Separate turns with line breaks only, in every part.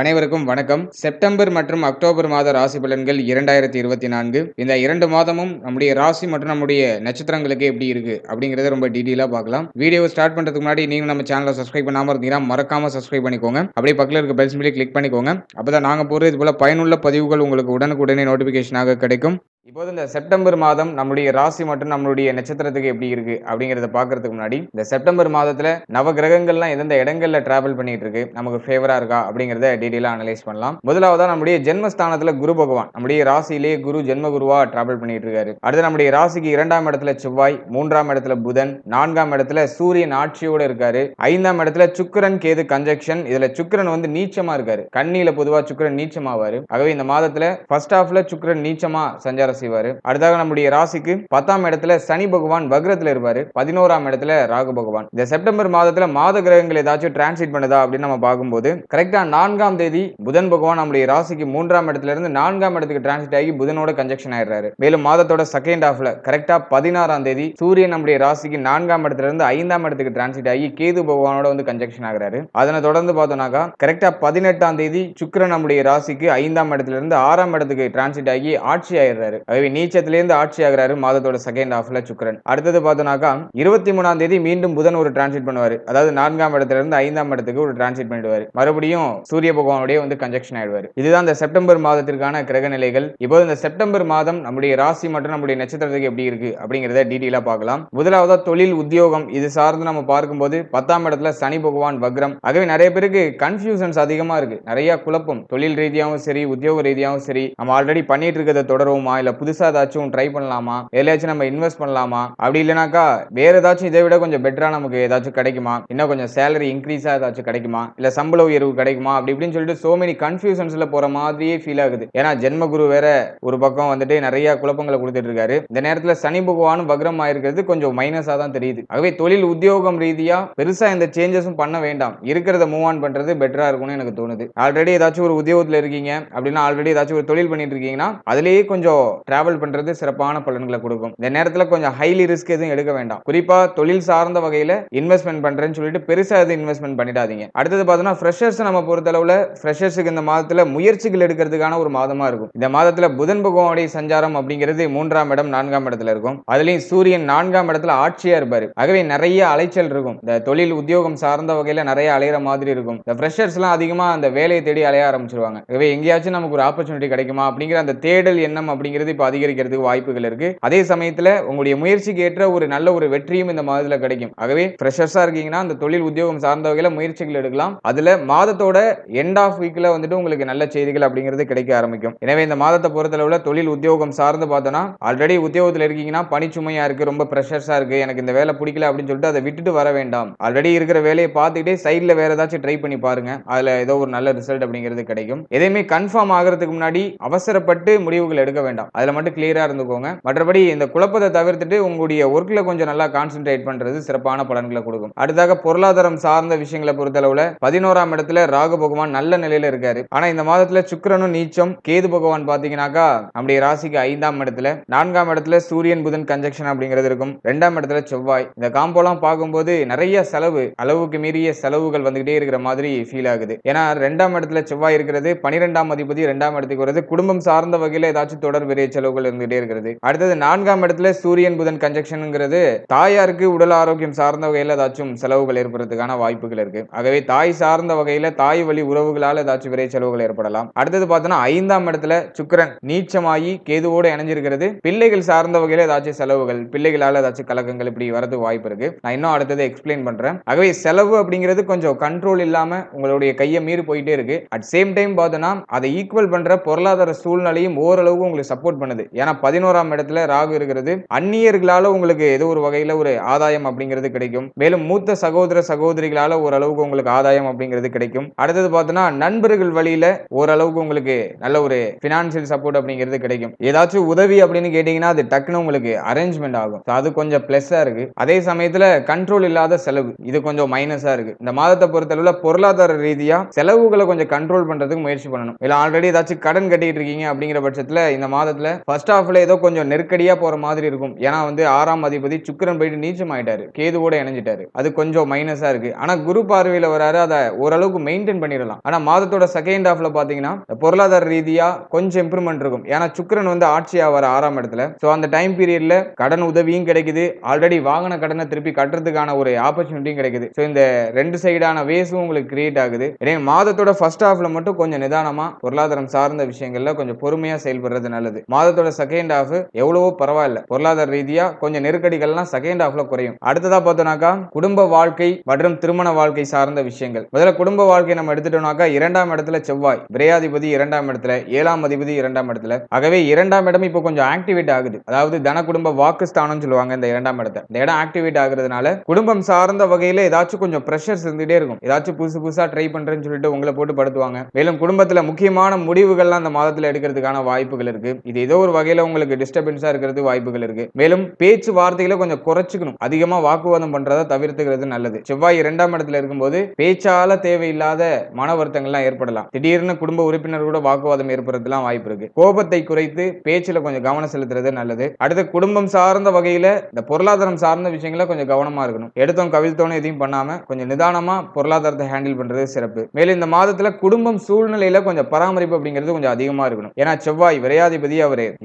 அனைவருக்கும் வணக்கம். செப்டம்பர் மற்றும் அக்டோபர் மாத ராசி பலன்கள் இரண்டாயிரத்தி இருபத்தி நான்கு. இந்த இரண்டு மாதமும் நம்முடைய ராசி மற்றும் நம்முடைய நட்சத்திரங்களுக்கு எப்படி இருக்கு அப்படிங்கறத ரொம்ப டீட்டெயிலாக பார்க்கலாம். வீடியோ ஸ்டார்ட் பண்றதுக்கு முன்னாடி நீங்க நம்ம சேனலை சப்ஸ்கிரைப் பண்ணாம இருந்தீங்கன்னா மறக்காம சப்ஸ்கிரைப் பண்ணிக்கோங்க. அப்படியே பக்கத்தில் இருக்க பெல் சிம்பிளை கிளிக் பண்ணிக்கோங்க. அப்பதான் நாங்க போறது இது போல பயனுள்ள பதிவுகள் உங்களுக்கு உடனுக்குடனே நோட்டிபிகேஷனாக கிடைக்கும். இப்போது இந்த செப்டம்பர் மாதம் நம்முடைய ராசி மற்றும் நம்மளுடைய நட்சத்திரத்துக்கு எப்படி இருக்கு அப்படிங்கறத பாக்குறதுக்கு முன்னாடி இந்த செப்டம்பர் மாதத்துல நவ கிரகங்கள்லாம் எந்தெந்த இடங்கள்ல டிராவல் பண்ணிட்டு இருக்கு நமக்கு ஃபேவரா இருக்கா அப்படிங்கறத டீடைலா அனலைஸ் பண்ணலாம். முதலாவதா நம்முடைய ஜென்மஸ்தானத்துல குரு பகவான் நம்முடைய ராசியிலேயே குரு ஜென்ம குருவா டிராவல் பண்ணிட்டு இருக்காரு. அடுத்து நம்முடைய ராசிக்கு இரண்டாம் இடத்துல செவ்வாய் மூன்றாம் இடத்துல புதன் நான்காம் இடத்துல சூரியன் ஆட்சியோட இருக்காரு. ஐந்தாம் இடத்துல சுக்கிரன் கேது கன்ஜெக்ஷன் இதுல சுக்கிரன் வந்து நீச்சமா இருக்காரு. கண்ணியில பொதுவா சுக்கிரன் நீச்சமாவாரு. ஆகவே இந்த மாதத்துல ஃபர்ஸ்ட் ஹாஃப்ல சுக்கரன் நீச்சமா சஞ்சாரம் செய்வாரு. அடுத்தாக நம்முடைய ராசிக்கு பத்தாம் இடத்துல சனி பகவான் வக்ரத்தில் இருப்பாரு. பதினோராம் இடத்துல ராகு பகவான். இந்த செப்டம்பர் மாதத்துல மாத கிரகங்கள் ஏதாச்சும் டிரான்சிட் பண்ணுதா அப்படின்னு நம்ம பார்க்கும்போது கரெக்டா நான்காம் தேதி புதன் பகவான் நம்முடைய ராசிக்கு மூன்றாம் இடத்துல இருந்து நான்காம் இடத்துக்கு டிரான்சிட் ஆகி புதனோட கன்ஜெக்ஷன் ஆயிடுறாரு. மேலும் மாதத்தோட செகண்ட் ஹாஃப்ல கரெக்டா பதினாறாம் தேதி சூரியன் நம்முடைய ராசிக்கு நான்காம் இடத்துல இருந்து ஐந்தாம் இடத்துக்கு டிரான்சிட் ஆகி கேது பகவானோட வந்து கன்ஜெக்ஷன் ஆகிறாரு. அதனை தொடர்ந்து பார்த்தோம்னாக்கா கரெக்டா பதினெட்டாம் தேதி சுக்கரன் நம்முடைய ராசிக்கு ஐந்தாம் இடத்துல இருந்து ஆறாம் இடத்துக்கு டிரான்சிட் ஆகி ஆட்சி ஆயிடுறாரு. ஆகவே நீச்சத்திலேருந்து ஆட்சி ஆகிறாரு மாதத்தோட செகண்ட் ஹாஃப்ல சுக்கரன். அடுத்தது பார்த்தோம்னாக்கா இருபத்தி மூணாம் தேதி மீண்டும் புதன் ஒரு டிரான்ஸ்லேட் பண்ணுவார். அதாவது நான்காம் இடத்துல இருந்து ஐந்தாம் இடத்துக்கு ஒரு டிரான்ஸ்லேட் பண்ணிடுவார். மறுபடியும் சூரிய பகவானுடைய வந்து கன்ஜெக்ஷன் ஆயிடுவார். இதுதான் இந்த செப்டம்பர் மாதத்திற்கான கிரக நிலைகள். இப்போது இந்த செப்டம்பர் மாதம் நம்முடைய ராசி மற்றும் நம்முடைய நட்சத்திரத்துக்கு எப்படி இருக்கு அப்படிங்கிறத டீட்டெயிலாக பார்க்கலாம். முதலாவதா தொழில் உத்தியோகம் இது சார்ந்து நம்ம பார்க்கும்போது பத்தாம் இடத்துல சனி பகவான் வக்ரம். ஆகவே நிறைய பேருக்கு கன்ஃபியூஷன்ஸ் அதிகமா இருக்கு. நிறைய குழப்பம். தொழில் ரீதியாகவும் சரி உத்தியோக ரீதியாகவும் சரி. நம்ம ஆல்ரெடி பண்ணிட்டு இருக்கிறத தொடருவோமா இல்ல புதுசா ஏதாச்சும் ட்ரை பண்ணலாமா? எதுலையாச்சும் நம்ம இன்வெஸ்ட் பண்ணலாமா? அப்படி இல்லைனாக்கா வேற ஏதாச்சும் இதை விட கொஞ்சம் பெட்டரா நமக்கு ஏதாச்சும் கிடைக்குமா? இன்னும் கொஞ்சம் சேலரி இன்க்ரீஸா ஏதாச்சும் கிடைக்குமா? இல்ல சம்பள உயர்வு கிடைக்குமா? அப்படி இப்படின்னு சொல்லிட்டு சோ மெனி கன்ஃபியூஷன்ஸ்ல போற மாதிரியே ஃபீல் ஆகுது. ஏன்னா ஜென்மகுரு வேற ஒரு பக்கம் வந்துட்டு நிறைய குழப்பங்களை கொடுத்துட்டு இருக்காரு. இந்த நேரத்துல சனி பகவானும் வக்ரம் ஆயிருக்கிறது கொஞ்சம் மைனஸா தான் தெரியுது. ஆகவே தொழில் உத்தியோகம் ரீதியா பெருசா இந்த சேஞ்சஸும் பண்ண வேண்டாம். இருக்கிறத மூவ் ஆன் பண்றது பெட்டரா இருக்கும்னு எனக்கு தோணுது. ஆல்ரெடி ஏதாச்சும் ஒரு உத்தியோகத்துல இருக்கீங்க. அப்படின்னா ஆல்ரெடி ஏதாச்சும் ஒரு தொழில் பண்ணிட்டு இருக்கீங்கன்னா அதுலயே கொஞ்சம் டிராவல் பண்றது சிறப்பான பலன்களை கொடுக்கும். இந்த நேரத்துல கொஞ்சம் ஹைலி ரிஸ்க் எதுவும் எடுக்க வேண்டாம். குறிப்பா தொழில் சார்ந்த வகையில இன்வெஸ்ட்மெண்ட் பண்றேன்னு சொல்லிட்டு பெருசா எதுவும் இன்வெஸ்ட்மெண்ட் பண்ணிடாதீங்க. அடுத்தது பார்த்தோம்னா ஃப்ரெஷர்ஸ் நம்ம பொறுத்தளவுல ஃப்ரெஷர்ஸுக்கு இந்த மாதத்துல முயற்சிகள் எடுக்கிறதுக்கான ஒரு மாதமா இருக்கும். இந்த மாதத்துல புதன் பகவானுடைய சஞ்சாரம் அப்படிங்கிறது மூன்றாம் இடம் நான்காம் இடத்துல இருக்கும். அதுலயும் சூரியன் நான்காம் இடத்துல ஆட்சியா இருப்பாரு. ஆகவே நிறைய அலைச்சல் இருக்கும். இந்த தொழில் உத்தியோகம் சார்ந்த வகையில நிறைய அலையிற மாதிரி இருக்கும். இந்த ஃப்ரெஷர்ஸ் எல்லாம் அதிகமா அந்த வேலையை தேடி அலைய ஆரம்பிச்சிருவாங்க. ஆகவே எங்கேயாச்சும் நமக்கு ஒரு ஆப்பர்ச்சுனிட்டி கிடைக்குமா அப்படிங்கிற அந்த தேடல் எண்ணம் அப்படிங்கிறது இப்போ அதிகரிக்கிறதுக்கு வாய்ப்புகள் இருக்கு. அதே சமயத்துல உங்களுடைய முயற்சிக்கு ஏற்ற ஒரு நல்ல ஒரு வெற்றியும் இந்த மாதத்துல கிடைக்கும். ஆகவே ஃப்ரெஷர்ஸா இருக்கீங்கன்னா அந்த தொழில் உத்தியோகம் சார்ந்த வகையில முயற்சிகள் எடுக்கலாம். அதுல மாதத்தோட எண்ட் ஆஃப் வீக்ல வந்துட்டு உங்களுக்கு நல்ல செய்திகள் அப்படிங்கிறது கிடைக்க ஆரம்பிக்கும். எனவே இந்த மாதத்தை பொறுத்தளவுல தொழில் உத்தியோகம் சார்ந்து பார்த்தோன்னா ஆல்ரெடி உத்தியோகத்தில் இருக்கீங்கன்னா பணிச்சுமையா இருக்கு ரொம்ப ப்ரெஷர்ஸா இருக்கு எனக்கு இந்த வேலை பிடிக்கல அப்படின்னு சொல்லிட்டு அதை விட்டுட்டு வர வேண்டாம். ஆல்ரெடி இருக்கிற வேலையை பார்த்துக்கிட்டே சைட்ல வேற ஏதாச்சும் ட்ரை பண்ணி பாருங்க. அதுல ஏதோ ஒரு நல்ல ரிசல்ட் அப்படிங்கிறது கிடைக்கும். எதையுமே கன்ஃபார்ம் ஆகிறதுக்கு முன்னாடி அவசரப்பட்டு முடிவுகள் எடுக்க வேண்டாம். அதில் மட்டும் கிளியராக இருந்துக்கோங்க. மற்றபடி இந்த குழப்பத்தை தவிர்த்துட்டு உங்களுடைய ஒர்க்கில் கொஞ்சம் நல்லா கான்சென்ட்ரேட் பண்ணுறது சிறப்பான பலன்களை கொடுக்கும். அடுத்தாக பொருளாதாரம் சார்ந்த விஷயங்களை பொறுத்தளவில் பதினோராம் இடத்துல ராகு பகவான் நல்ல நிலையில் இருக்காரு. ஆனால் இந்த மாதத்தில் சுக்கரனும் நீச்சம் கேது பகவான் பார்த்தீங்கன்னாக்கா நம்முடைய ராசிக்கு ஐந்தாம் இடத்துல நான்காம் இடத்துல சூரியன் புதன் கன்ஜெக்ஷன் அப்படிங்கிறது இருக்கும். ரெண்டாம் இடத்துல செவ்வாய். இந்த காம்போலாம் பார்க்கும்போது நிறைய செலவு அளவுக்கு மீறிய செலவுகள் வந்துகிட்டே இருக்கிற மாதிரி ஃபீல் ஆகுது. ஏன்னா ரெண்டாம் இடத்துல செவ்வாய் இருக்கிறது பனிரெண்டாம் அதிபதி ரெண்டாம் இடத்துக்கு வருது குடும்பம் சார்ந்த வகையில் ஏதாச்சும் தொடர் செலவுகள் இருந்துகிட்டே இருக்கிறது. அடுத்தது நான்காம் இடத்துல சூரியன் புதன் கன்ஜெக்ஷனுங்கிறது தாயாருக்கு உடல் ஆரோக்கியம் சார்ந்த வகையில் ஏதாச்சும் செலவுகள் ஏற்படுறதுக்கான வாய்ப்புகள் இருக்கு. ஆகவே தாய் சார்ந்த வகையில தாய் வழி உறவுகளால் ஏதாச்சும் விரை செலவுகள் ஏற்படலாம். அடுத்தது பார்த்தோன்னா ஐந்தாம் இடத்துல சுக்கிரன் நீச்சமாகி கேதுவோடு இணைஞ்சிருக்கிறது. பிள்ளைகள் சார்ந்த வகையில் ஏதாச்சும் செலவுகள் பிள்ளைகளால் ஏதாச்சும் கலக்கங்கள் இப்படி வரது வாய்ப்பு இருக்கு. நான் இன்னும் அடுத்தது எக்ஸ்பிளைன் பண்றேன். ஆகவே செலவு அப்படிங்கிறது கொஞ்சம் கண்ட்ரோல் இல்லாம உங்களுடைய கையை மீறி போயிட்டே இருக்கு. அட் சேம் டைம் பார்த்தோன்னா அதை ஈக்குவல் பண்ற பொருளாதார சூழ்நிலையும் ஓரளவுக்கு உங்களுக்கு சப்போர்ட் பண்ணுது. ஏன்னா பதினோராம் இடத்துல ராகு இருக்கிறது அந்நியர்களால உங்களுக்கு ஏதோ ஒரு வகையில ஒரு ஆதாயம் அப்படிங்கிறது கிடைக்கும். மேலும் மூத்த சகோதர சகோதரிகளால ஓரளவுக்கு உங்களுக்கு ஆதாயம் அப்படிங்கிறது கிடைக்கும். அடுத்தது பார்த்தோன்னா நண்பர்கள் வழியில ஓரளவுக்கு உங்களுக்கு நல்ல ஒரு பினான்சியல் சப்போர்ட் அப்படிங்கிறது கிடைக்கும். ஏதாச்சும் உதவி அப்படின்னு கேட்டீங்கன்னா அது டக்குன்னு உங்களுக்கு அரேஞ்ச்மெண்ட் ஆகும். அது கொஞ்சம் பிளஸ்ஸா இருக்கு. அதே சமயத்துல கண்ட்ரோல் இல்லாத செலவு இது கொஞ்சம் மைனஸா இருக்கு. இந்த மாதத்தை பொறுத்தளவுல பொருளாதார ரீதியா செலவுகளை கொஞ்சம் கண்ட்ரோல் பண்றதுக்கு முயற்சி பண்ணணும். இல்ல ஆல்ரெடி ஏதாச்சும் கடன் கட்டிட்டு இருக்கீங்க அப்படிங்கிற பட்சத்துல இந்த மாதத்துல மாதத்துல ஃபர்ஸ்ட் ஹாஃப்ல ஏதோ கொஞ்சம் நெருக்கடியா போற மாதிரி இருக்கும். ஏன்னா வந்து ஆறாம் அதிபதி சுக்கரன் போயிட்டு நீச்சம் ஆயிட்டாரு கேதுவோட இணைஞ்சிட்டாரு. அது கொஞ்சம் மைனஸா இருக்கு. ஆனா குரு பார்வையில வராரு அதை ஓரளவுக்கு மெயின்டைன் பண்ணிடலாம். ஆனா மாதத்தோட செகண்ட் ஹாஃப்ல பாத்தீங்கன்னா பொருளாதார ரீதியா கொஞ்சம் இம்ப்ரூவ்மெண்ட் இருக்கும். ஏன்னா சுக்கரன் வந்து ஆட்சி வர ஆறாம் இடத்துல. ஸோ அந்த டைம் பீரியட்ல கடன் உதவியும் கிடைக்குது. ஆல்ரெடி வாகன கடனை திருப்பி கட்டுறதுக்கான ஒரு ஆப்பர்ச்சுனிட்டியும் கிடைக்குது. ஸோ இந்த ரெண்டு சைடான வேஸும் உங்களுக்கு கிரியேட் ஆகுது. ஏன்னா மாதத்தோட ஃபர்ஸ்ட் ஹாஃப்ல மட்டும் கொஞ்சம் நிதானமா பொருளாதாரம் சார்ந்த விஷயங்கள்ல கொஞ்சம் பொறுமையா செயல்படுறது நல்லது. மாதத்தோட செகண்ட் ஹாஃப் எவ்வளவோ பரவாயில்ல. பொருளாதார ரீதியா கொஞ்சம் நெருக்கடிகள்லாம் செகண்ட் ஹாஃப்ல குறையும். அடுத்ததா பார்த்தோம்னாக்கா குடும்ப வாழ்க்கை மற்றும் திருமண வாழ்க்கை சார்ந்த விஷயங்கள். முதல்ல குடும்ப வாழ்க்கை நம்ம எடுத்துட்டோம்னாக்கா இரண்டாம் இடத்துல செவ்வாய் விரையாதிபதி இரண்டாம் இடத்துல ஏழாம் அதிபதி இரண்டாம் இடத்துல. ஆகவே இரண்டாம் இடம் இப்போ கொஞ்சம் ஆக்டிவேட் ஆகுது. அதாவது தன குடும்ப வாக்குஸ்தானம் சொல்லுவாங்க இந்த இரண்டாம் இடத்தை. இந்த இடம் ஆக்டிவேட் ஆகுறதுனால குடும்பம் சார்ந்த வகையில ஏதாச்சும் கொஞ்சம் ப்ரெஷர்ஸ் இருந்துகிட்டே இருக்கும். ஏதாச்சும் புதுசு புதுசா ட்ரை பண்றேன்னு சொல்லிட்டு உங்களை போட்டு படுத்துவாங்க. மேலும் குடும்பத்துல முக்கியமான முடிவுகள்லாம் அந்த மாதத்துல எடுக்கிறதுக்கான வாய்ப்புகள் இருக்கு. இது ஏதோ ஒரு வகையில உங்களுக்கு டிஸ்டர்பன்ஸா இருக்கிறது வாய்ப்புகள் இருக்கு. மேலும் பேச்சு வார்த்தைகளை கொஞ்சம் குறைச்சிக்கணும். அதிகமா வாக்குவாதம் பண்றதை தவிர்த்துக்கிறது நல்லது. செவ்வாய் இரண்டாம் இடத்துல இருக்கும்போது பேச்சால தேவையில்லாத மன வருத்தங்கள்லாம் ஏற்படலாம். திடீர்னு குடும்ப உறுப்பினர் கூட வாக்குவாதம் ஏற்படுறதுலாம் வாய்ப்பு இருக்கு. கோபத்தை குறைத்து பேச்சுல கொஞ்சம் கவனம் செலுத்துறது நல்லது. அடுத்த குடும்பம் சார்ந்த வகையில இந்த பொருளாதாரம் சார்ந்த விஷயங்கள கொஞ்சம் கவனமா இருக்கணும். எடுத்தோம் கவிழ்த்தோன்னு எதையும் பண்ணாம கொஞ்சம் நிதானமா பொருளாதாரத்தை ஹேண்டில் பண்றது சிறப்பு. மேலும் இந்த மாதத்துல குடும்பம் சூழ்நிலையில கொஞ்சம் பராமரிப்பு அப்படிங்கிறது கொஞ்சம் அதிகமா இருக்கணும். ஏன்னா செவ்வாய் விரையாதிபதி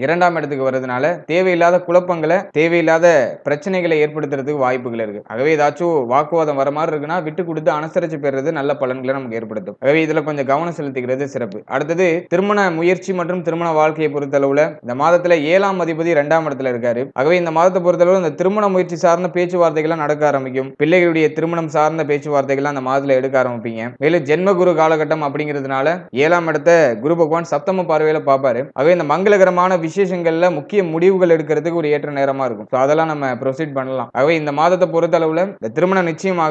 இரண்டாம் இடத்துக்கு வர்றதுனால தேவையில்லாத குழப்பங்களை தேவையில்லாத பிரச்சனைகளை ஏற்படுத்துறதுக்கு வாய்ப்புகள் இருக்கு. ஆகவே ஏதாச்சும் வாக்குவாதம் வர மாதிரி இருக்குன்னா விட்டு கொடுத்து அனுசரிச்சு பெறுறது நல்ல பலன்களை நமக்கு ஏற்படுத்தும். ஆகவே இதுல கொஞ்சம் கவனம் செலுத்துகிறது சிறப்பு. அடுத்தது திருமண முயற்சி மற்றும் திருமண வாழ்க்கையை பொறுத்தளவுல இந்த மாதத்துல ஏழாம் அதிபதி இரண்டாம் இடத்துல இருக்காரு. ஆகவே இந்த மாதத்தை பொறுத்தளவு இந்த திருமண முயற்சி சார்ந்த பேச்சுவார்த்தைகள்லாம் நடக்க ஆரம்பிக்கும். பிள்ளைகளுடைய திருமணம் சார்ந்த பேச்சுவார்த்தைகள்லாம் அந்த மாதத்துல எடுக்க ஆரம்பிப்பீங்க. மேலும் ஜென்ம குரு காலகட்டம் அப்படிங்கிறதுனால ஏழாம் இடத்த குரு பகவான் சப்தம பார்வையில பார்ப்பாரு. ஆகவே இந்த மங்களகரம் மங்களகரமான விசேஷங்கள்ல முக்கிய முடிவுகள் எடுக்கிறதுக்கு ஒரு ஏற்ற நேரமா இருக்கும். ஸோ அதெல்லாம் நம்ம ப்ரொசீட் பண்ணலாம். ஆகவே இந்த மாதத்தை பொறுத்தளவுல இந்த திருமணம் நிச்சயம்